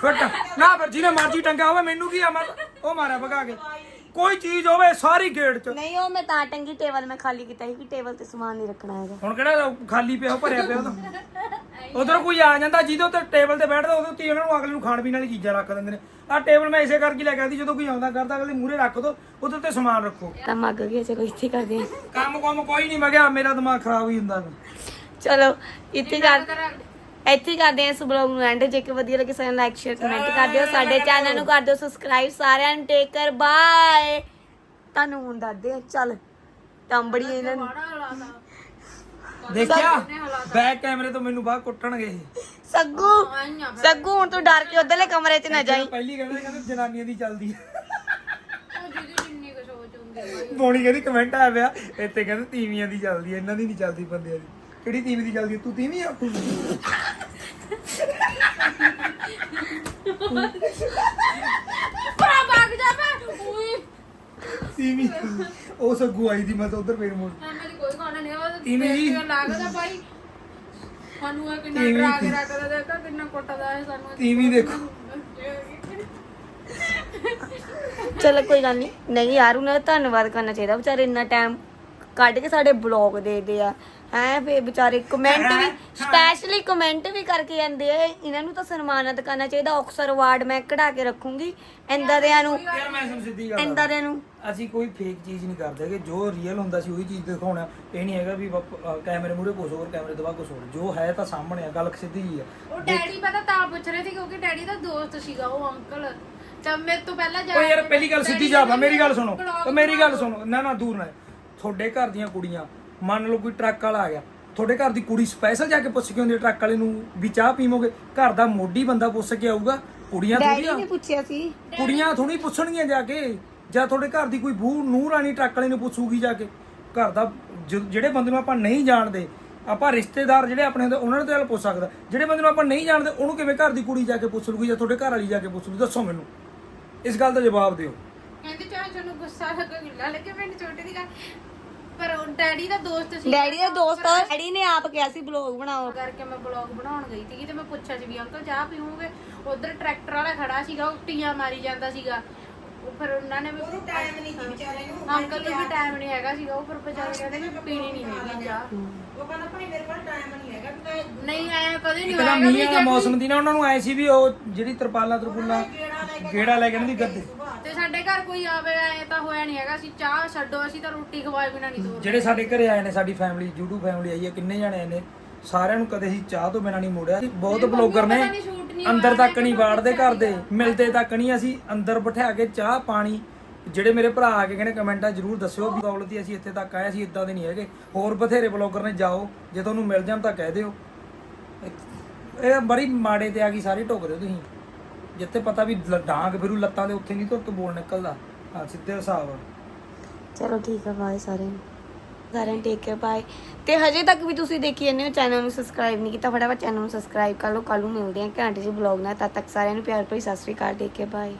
ਫਿਰ ਟ- ਨਾ ਫਿਰ ਜਿਹਨੇ ਮਰਜ਼ੀ ਟੰਗਾ ਹੋਵੇ ਮੈਨੂੰ ਕੀ ਆ ਮੈਂ ਉਹ ਮਾਰਿਆ ਭਗਾ ਕੇ। ਕੋਈ ਚੀਜ਼ ਹੋਵੇ ਸਾਰੀ ਗੇਟ 'ਚ। ਨਹੀਂ ਉਹ ਮੈਂ ਤਾਂ ਟੰਗੀ ਟੇਬਲ ਮੈਂ ਖਾਲੀ ਕੀਤਾ ਸੀ ਕਿ ਟੇਬਲ ਤੇ ਸਮਾਨ ਨਹੀਂ ਰੱਖਣਾ ਹੈਗਾ। ਹੁਣ ਕਿਹੜਾ ਉਹ ਖਾਲੀ ਪਿਆ ਉਹ ਭਰਿਆ ਪਿਆ ਉਹਦਾ। ਉਧਰ ਕੋਈ ਆ ਜਾਂਦਾ ਜਿਹਦੇ ਉੱਤੇ ਟੇਬਲ ਤੇ ਬੈਠਦਾ ਉਹਦੇ ਉੱਤੇ ਉਹਨਾਂ ਨੂੰ ਅਗਲੇ ਨੂੰ ਖਾਣ ਪੀਣ ਵਾਲੀ ਚੀਜ਼ਾਂ ਰੱਖ ਦਿੰਦੇ ਨੇ। ਆਹ ਟੇਬਲ ਮੈਂ ਇਸੇ ਕਰਕੇ ਲੈ ਕੇ ਆਦੀ ਜਦੋਂ ਕੋਈ ਆਉਂਦਾ ਕਰਦਾ ਅਗਲੇ ਮੂਹਰੇ ਰੱਖ ਦੋ ਉਹਦੇ ਉੱਤੇ ਸਮਾਨ ਰੱਖੋ। ਤਾਂ ਮੱਗ ਗਿਆ ਚਲੋ ਇੱਥੇ ਕਰਦੇ ਆ ਕੰਮ ਕੰਮ ਕੋਈ ਨਹੀਂ ਮਗਿਆ ਮੇਰਾ ਦਿਮਾਗ ਖਰਾਬ ਹੀ ਹੁੰਦਾ। ਚਲੋ ਇੱਥੇ ਕਰ ਇੱਥੇ ਹੀ ਕਰਦੇ ਆ ਇਸ ਬਲੌਗ ਨੂੰ ਐਂਡ ਜੇ ਕਿ ਵਧੀਆ ਲੱਗੇ ਸਾਰਿਆਂ ਲਾਈਕ ਸ਼ੇਅਰ ਕਮੈਂਟ ਕਰ ਦਿਓ ਸਾਡੇ ਚੈਨਲ ਨੂੰ ਕਰ ਦਿਓ ਸਬਸਕ੍ਰਾਈਬ ਸਾਰਿਆਂ ਨੂੰ ਟੇਕ ਕਰ ਬਾਏ ਤੁਹਾਨੂੰ ਹੁਣ ਦੱਸਦੇ ਆ ਚੱਲ ਟੰਬੜੀ ਇਹਨਾਂ ਨੂੰ। ਦੇਖਿਆ? ਬੈਕ ਕੈਮਰੇ ਤੋਂ ਮੈਨੂੰ ਬਾਹਰ ਕੁੱਟਣਗੇ। ਇਹ। ਸੱਗੂ ਸੱਗੂ ਹੁਣ ਤੂੰ ਡਰ ਕੇ ਉਧਰਲੇ ਕਮਰੇ 'ਚ ਨਾ ਜਾਈ। ਪਹਿਲੀ ਕਹਿੰਦੇ ਕਹਿੰਦੇ ਜਨਾਨੀਆਂ ਦੀ ਚੱਲਦੀ ਹੈ ਬੋਣੀ ਕਹਿੰਦੀ ਕਮੈਂਟ ਆਇਆ ਪਿਆ। ਇੱਥੇ ਕਹਿੰਦੇ ਤੀਵੀਆਂ ਦੀ ਚੱਲਦੀ ਹੈ ਇਹਨਾਂ ਦੀ ਨਹੀਂ ਚੱਲਦੀ ਬੰਦਿਆਂ ਦੀ। ਕਿਹੜੀ ਤੀਵੀਂ ਦੀ ਚੱਲਦੀ ਹੈ? ਤੂੰ ਤੀਵੀਂ ਆ? ਪਰਾ ਭਾਗ ਜਾ ਮੈਂ ਉਈ ਤੀਵੀਂ। ਉਹ ਸੱਗੂ ਆਈ ਦੀ ਮੈਂ ਤਾਂ ਉਧਰ ਫੇਰ ਮੋੜ। ਮੇਰੀ ਕੋਈ ਗਾਣਾ ਨਹੀਂ ਆਵਾ ਤੀਵੀਂ। ਜੀ। ਲੱਗਦਾ ਭਾਈ। ਸਾਨੂੰ ਇਹ ਕਿੰਨਾ TV ਡਰਾ ਕੇ ਰੱਖਦਾ ਦੇਖਾ ਕਿੰਨਾ ਕੁੱਟਦਾ ਹੈ ਸਾਨੂੰ। ਟੀਵੀ ਦੇਖੋ। ਚਲੋ ਕੋਈ ਗੱਲ ਨਹੀਂ। ਨਹੀਂ ਯਾਰ ਉਹਨਾਂ ਦਾ ਧੰਨਵਾਦ ਕਰਨਾ ਚਾਹੀਦਾ। ਵਿਚਾਰੇ ਇੰਨਾ ਟਾਈਮ ਕੱਢ ਕੇ ਸਾਡੇ ਬਲੌਗ ਦੇਖਦੇ ਆ ਹੈ ਫੇ ਵਿਚਾਰੇ ਕਮੈਂਟ ਵੀ ਸਪੈਸ਼ਲੀ ਕਮੈਂਟ ਵੀ ਕਰਕੇ ਜਾਂਦੇ ਆ ਇਹਨਾਂ ਨੂੰ ਤਾਂ ਸਨਮਾਨਿਤ ਕਰਨਾ ਚਾਹੀਦਾ। ਅਕਸਰ ਅਵਾਰਡ ਮੈਂ ਕਢਾ ਕੇ ਰੱਖੂੰਗੀ। ਇੰਦਾਂ ਦਿਆਂ ਨੂੰ ਯਾਰ ਮੈਂ ਤੁਹਾਨੂੰ ਸਿੱਧੀ ਗੱਲ ਇੰਦਾਂ ਦਿਆਂ ਨੂੰ ਅਸੀਂ ਕੋਈ ਫੇਕ ਚੀਜ਼ ਨਹੀਂ ਕਰਦੇ ਕਿ ਜੋ ਰੀਅਲ ਹੁੰਦਾ ਸੀ ਉਹੀ ਚੀਜ਼ ਦਿਖਾਉਣਾ। ਇਹ ਨਹੀਂ ਹੈਗਾ ਵੀ ਅਹ ਕੈਮਰੇ ਮੂਹਰੇ ਕੁਛ ਹੋਰ ਕੈਮਰੇ ਤੋਂ ਬਾਅਦ ਕੁਛ ਹੋਰ। ਜੋ ਹੈ ਤਾਂ ਸਾਹਮਣੇ ਆ ਗੱਲ ਸਿੱਧੀ ਜੀ ਆ। ਉਹ ਡੈਡੀ ਪਤਾ ਤਾਂ ਪੁੱਛ ਰਹੇ ਸੀ ਕਿਉਂਕਿ ਡੈਡੀ ਦਾ ਦੋਸਤ ਸੀਗਾ ਉਹ ਅੰਕਲ। ਜਦ ਮੇਰੇ ਤੋਂ ਪਹਿਲਾਂ ਜਾ ਓ ਯਾਰ ਪਹਿਲੀ ਗੱਲ ਸਿੱਧੀ ਜਾਵਾ ਮੇਰੀ ਗੱਲ ਸੁਣੋ। ਓ ਮੇਰੀ ਗੱਲ ਸੁਣੋ। ਨਾ ਨਾ ਦੂਰ ਨਾ। ਤੁਹਾਡੇ ਘਰ ਦੀਆਂ ਕੁੜੀਆਂ ਮੰਨ ਲਓ ਕੋਈ ਟਰੱਕ ਵਾਲਾ ਆ ਗਿਆ ਤੁਹਾਡੇ ਘਰ ਦੀ ਕੁੜੀ ਸਪੈਸ਼ਲ ਜਾ ਕੇ ਪੁੱਛ ਕੇ ਆਉਂਦੀ ਹੈ ਟਰੱਕ ਵਾਲੇ ਨੂੰ ਵੀ ਚਾਹ ਪੀਵੋਗੇ? ਘਰ ਦਾ ਮੋਢੀ ਬੰਦਾ ਪੁੱਛ ਕੇ ਆਊਗਾ ਕੁੜੀਆਂ ਡੈਡੀ ਥੋੜੀਆਂ ਨੇ ਪੁੱਛਿਆ ਸੀ। ਕੁੜੀਆਂ ਥੋੜੀ ਪੁੱਛਣਗੀਆਂ ਜਾ ਕੇ ਜਾਂ ਤੁਹਾਡੇ ਘਰ ਦੀ ਕੋਈ ਬਹੂ ਨੂੰਹ ਰਾਣੀ ਟਰੱਕ ਵਾਲੇ ਨੂੰ ਪੁੱਛੂਗੀ ਜਾ ਕੇ। ਘਰ ਦਾ ਜ- ਜਿਹੜੇ ਬੰਦੇ ਨੂੰ ਆਪਾਂ ਨਹੀਂ ਜਾਣਦੇ ਆਪਾਂ ਰਿਸ਼ਤੇਦਾਰ ਜਿਹੜੇ ਆਪਣੇ ਹੁੰਦੇ ਉਹਨਾਂ ਨੂੰ ਤਾਂ ਚੱਲ ਪੁੱਛ ਸਕਦਾ। ਜਿਹੜੇ ਬੰਦੇ ਨੂੰ ਆਪਾਂ ਨਹੀਂ ਜਾਣਦੇ ਉਹਨੂੰ ਕਿਵੇਂ ਘਰ ਦੀ ਕੁੜੀ ਜਾ ਕੇ ਪੁੱਛ ਲੂਗੀ ਜਾਂ ਤੁਹਾਡੇ ਘਰ ਵਾਲੀ ਜਾ ਕੇ ਪੁੱਛ ਲੂਗੀ ਦੱਸੋ ਮੈਨੂੰ। ਇਸ ਗੱਲ ਦਾ ਜਵਾਬ ਦਿਓ। ਕਹਿੰਦੇ ਚਾਹ ਤੁਹਾਨੂੰ ਗੁੱਸਾ ਲੱਗਾ ਗਿੱਲਾ ਲੱਗੇ ਮੈਨੂੰ ਛੋਟੀ ਦੀ ਗੱਲ ਪਰ ਉਹ ਡੈਡੀ ਦਾ ਦੋਸਤ ਸੀ ਡੈਡੀ ਦਾ ਦੋਸਤ ਆ ਡੈਡੀ ਨੇ ਆਪ ਕਿਹਾ ਸੀ ਬਲੌਗ ਬਣਾਓ। ਕਰਕੇ ਮੈਂ ਬਲੌਗ ਬਣਾਉਣ ਗਈ ਸੀਗੀ ਤੇ ਮੈਂ ਪੁੱਛਿਆ ਸੀ ਵੀ ਅੰਕਲ ਚਾਹ ਪੀਓਗੇ? ਉਧਰ ਟਰੈਕਟਰ ਵਾਲਾ ਖੜਾ ਸੀਗਾ ਉਹ ਟੀਆਂ ਮਾਰੀ ਜਾਂਦਾ ਸੀਗਾ। ਉਹ ਫਿਰ ਉਹਨਾਂ ਨੇ ਵੀ ਟਾਈਮ ਨਹੀਂ ਸੀ ਵਿਚਾਰੇ ਨੂੰ ਅੰਕਲ ਨੂੰ ਵੀ ਟਾਈਮ ਨਹੀਂ ਹੈਗਾ ਸੀਗਾ ਉਹ ਫਿਰ ਵਿਚਾਰੇ ਕਹਿੰਦੇ ਵੀ ਪੀਣੀ ਨਹੀਂ ਹੈਗੀ ਚਾਹ। ਉਹ ਕਹਿੰਦਾ ਭਾਈ ਮੇਰੇ ਕੋਲ ਟਾਈਮ ਨਹੀਂ ਹੈਗਾ ਵੀ ਮੈਂ ਨਹੀਂ ਆਇਆ ਕਦੇ ਨਹੀਂ ਮੀਂਹ ਦਾ ਮੌਸਮ ਦੀ ਨਾ ਉਹਨਾਂ ਨੂੰ ਐ ਸੀ ਵੀ ਉਹ ਜਿਹੜੀ ਤਰਪਾਲਾਂ ਤਰਪੁਲਾਂ ਗੇੜਾ ਲੈ ਕੇ ਦੀ ਗੱਦੇ ਤੇ ਸਾਡੇ ਘਰ ਕੋਈ ਆਵੇ ਆਏ ਤਾਂ ਹੋਇਆ ਨਹੀਂ ਹੈਗਾ ਅਸੀਂ ਚਾਹ ਛੱਡੋ ਅਸੀਂ ਤਾਂ ਰੋਟੀ ਖਵਾਏ ਬਿਨਾਂ ਨਹੀਂ ਤੋਰ ਜਿਹੜੇ ਸਾਡੇ ਘਰੇ ਆਏ ਨੇ ਸਾਡੀ ਫੈਮਿਲੀ YouTube ਫੈਮਿਲੀ ਆਈ ਹੈ ਕਿੰਨੇ ਜਣੇ ਆਏ ਨੇ ਸਾਰਿਆਂ ਨੂੰ ਕਦੇ ਅਸੀਂ ਚਾਹ ਤੋਂ ਬਿਨਾਂ ਨਹੀਂ ਮੋੜਿਆ। ਬਹੁਤ ਬਲੌਗਰ ਨੇ ਨਹੀਂ ਅੰਦਰ ਤੱਕ ਨਹੀਂ ਵਾੜਦੇ ਘਰ ਦੇ ਮਿਲਦੇ ਤੱਕ ਨਹੀਂ ਅਸੀਂ ਅੰਦਰ ਬਿਠਾ ਕੇ ਚਾਹ ਪਾਣੀ ਜਿਹੜੇ ਮੇਰੇ ਭਰਾ ਆ ਕੇ ਕਹਿੰਦੇ ਕਮੈਂਟਾਂ ਜਰੂਰ ਦੱਸਿਓ ਵੀ ਦੌਲਤ ਦੀ ਅਸੀਂ ਇੱਥੇ ਤੱਕ ਆਏ ਅਸੀਂ ਇਦਾਂ ਦੇ ਨਹੀਂ ਹੈਗੇ। ਹੋਰ ਬਥੇਰੇ ਬਲੌਗਰ ਨੇ, ਜਾਓ, ਜੇ ਤੁਹਾਨੂੰ ਮਿਲ ਜਾਣ ਤਾਂ ਕਹਿ ਦਿਓ। ਇਹ ਬੜੀ ਮਾੜੇ ਤੇ ਆ ਗਈ, ਸਾਰੀ ਟੋਕ ਦਿਓ ਤੁਸੀਂ। ਜਿੱਥੇ ਪਤਾ ਵੀ ਡਾਂਗ ਫਿਰੂ, ਲੱਤਾਂ ਦੇ ਉੱਥੇ ਨਹੀਂ ਤੋਂ ਬੋਲ ਨਿਕਲਦਾ। ਹਾਂ, ਸਿੱਧੇ ਹਿਸਾਬ ਚਲੋ ਠੀਕ ਆ ਬਾਏ ਸਾਰਿਆਂ ਨੂੰ। ਸਾਰਿਆਂ ਟੇਕ ਕੇਅਰ ਬਾਏ ਤੇ ਹਜੇ ਤੱਕ ਵੀ ਤੁਸੀਂ ਦੇਖੀ ਜਾਂਦੇ ਹੋ, ਚੈਨਲ ਨੂੰ ਸਬਸਕ੍ਰਾਈਬ ਨਹੀਂ ਕੀਤਾ, ਫਟਾਫਟ ਚੈਨਲ ਨੂੰ ਸਬਸਕ੍ਰਾਈਬ ਕਰ ਲਓ। ਕੱਲ ਨੂੰ ਮਿਲਦੇ ਹਾਂ ਘੰਟੇ ਜੀ ਬਲੌਗ ਨਾਲ, ਤਦ ਤੱਕ ਸਾਰਿਆਂ ਨੂੰ ਪਿਆਰ ਭਰੀ ਸਤਿ ਸ਼੍ਰੀ ਅਕਾਲ ਟੇਕ ਕੇਅਰ ਬਾਏ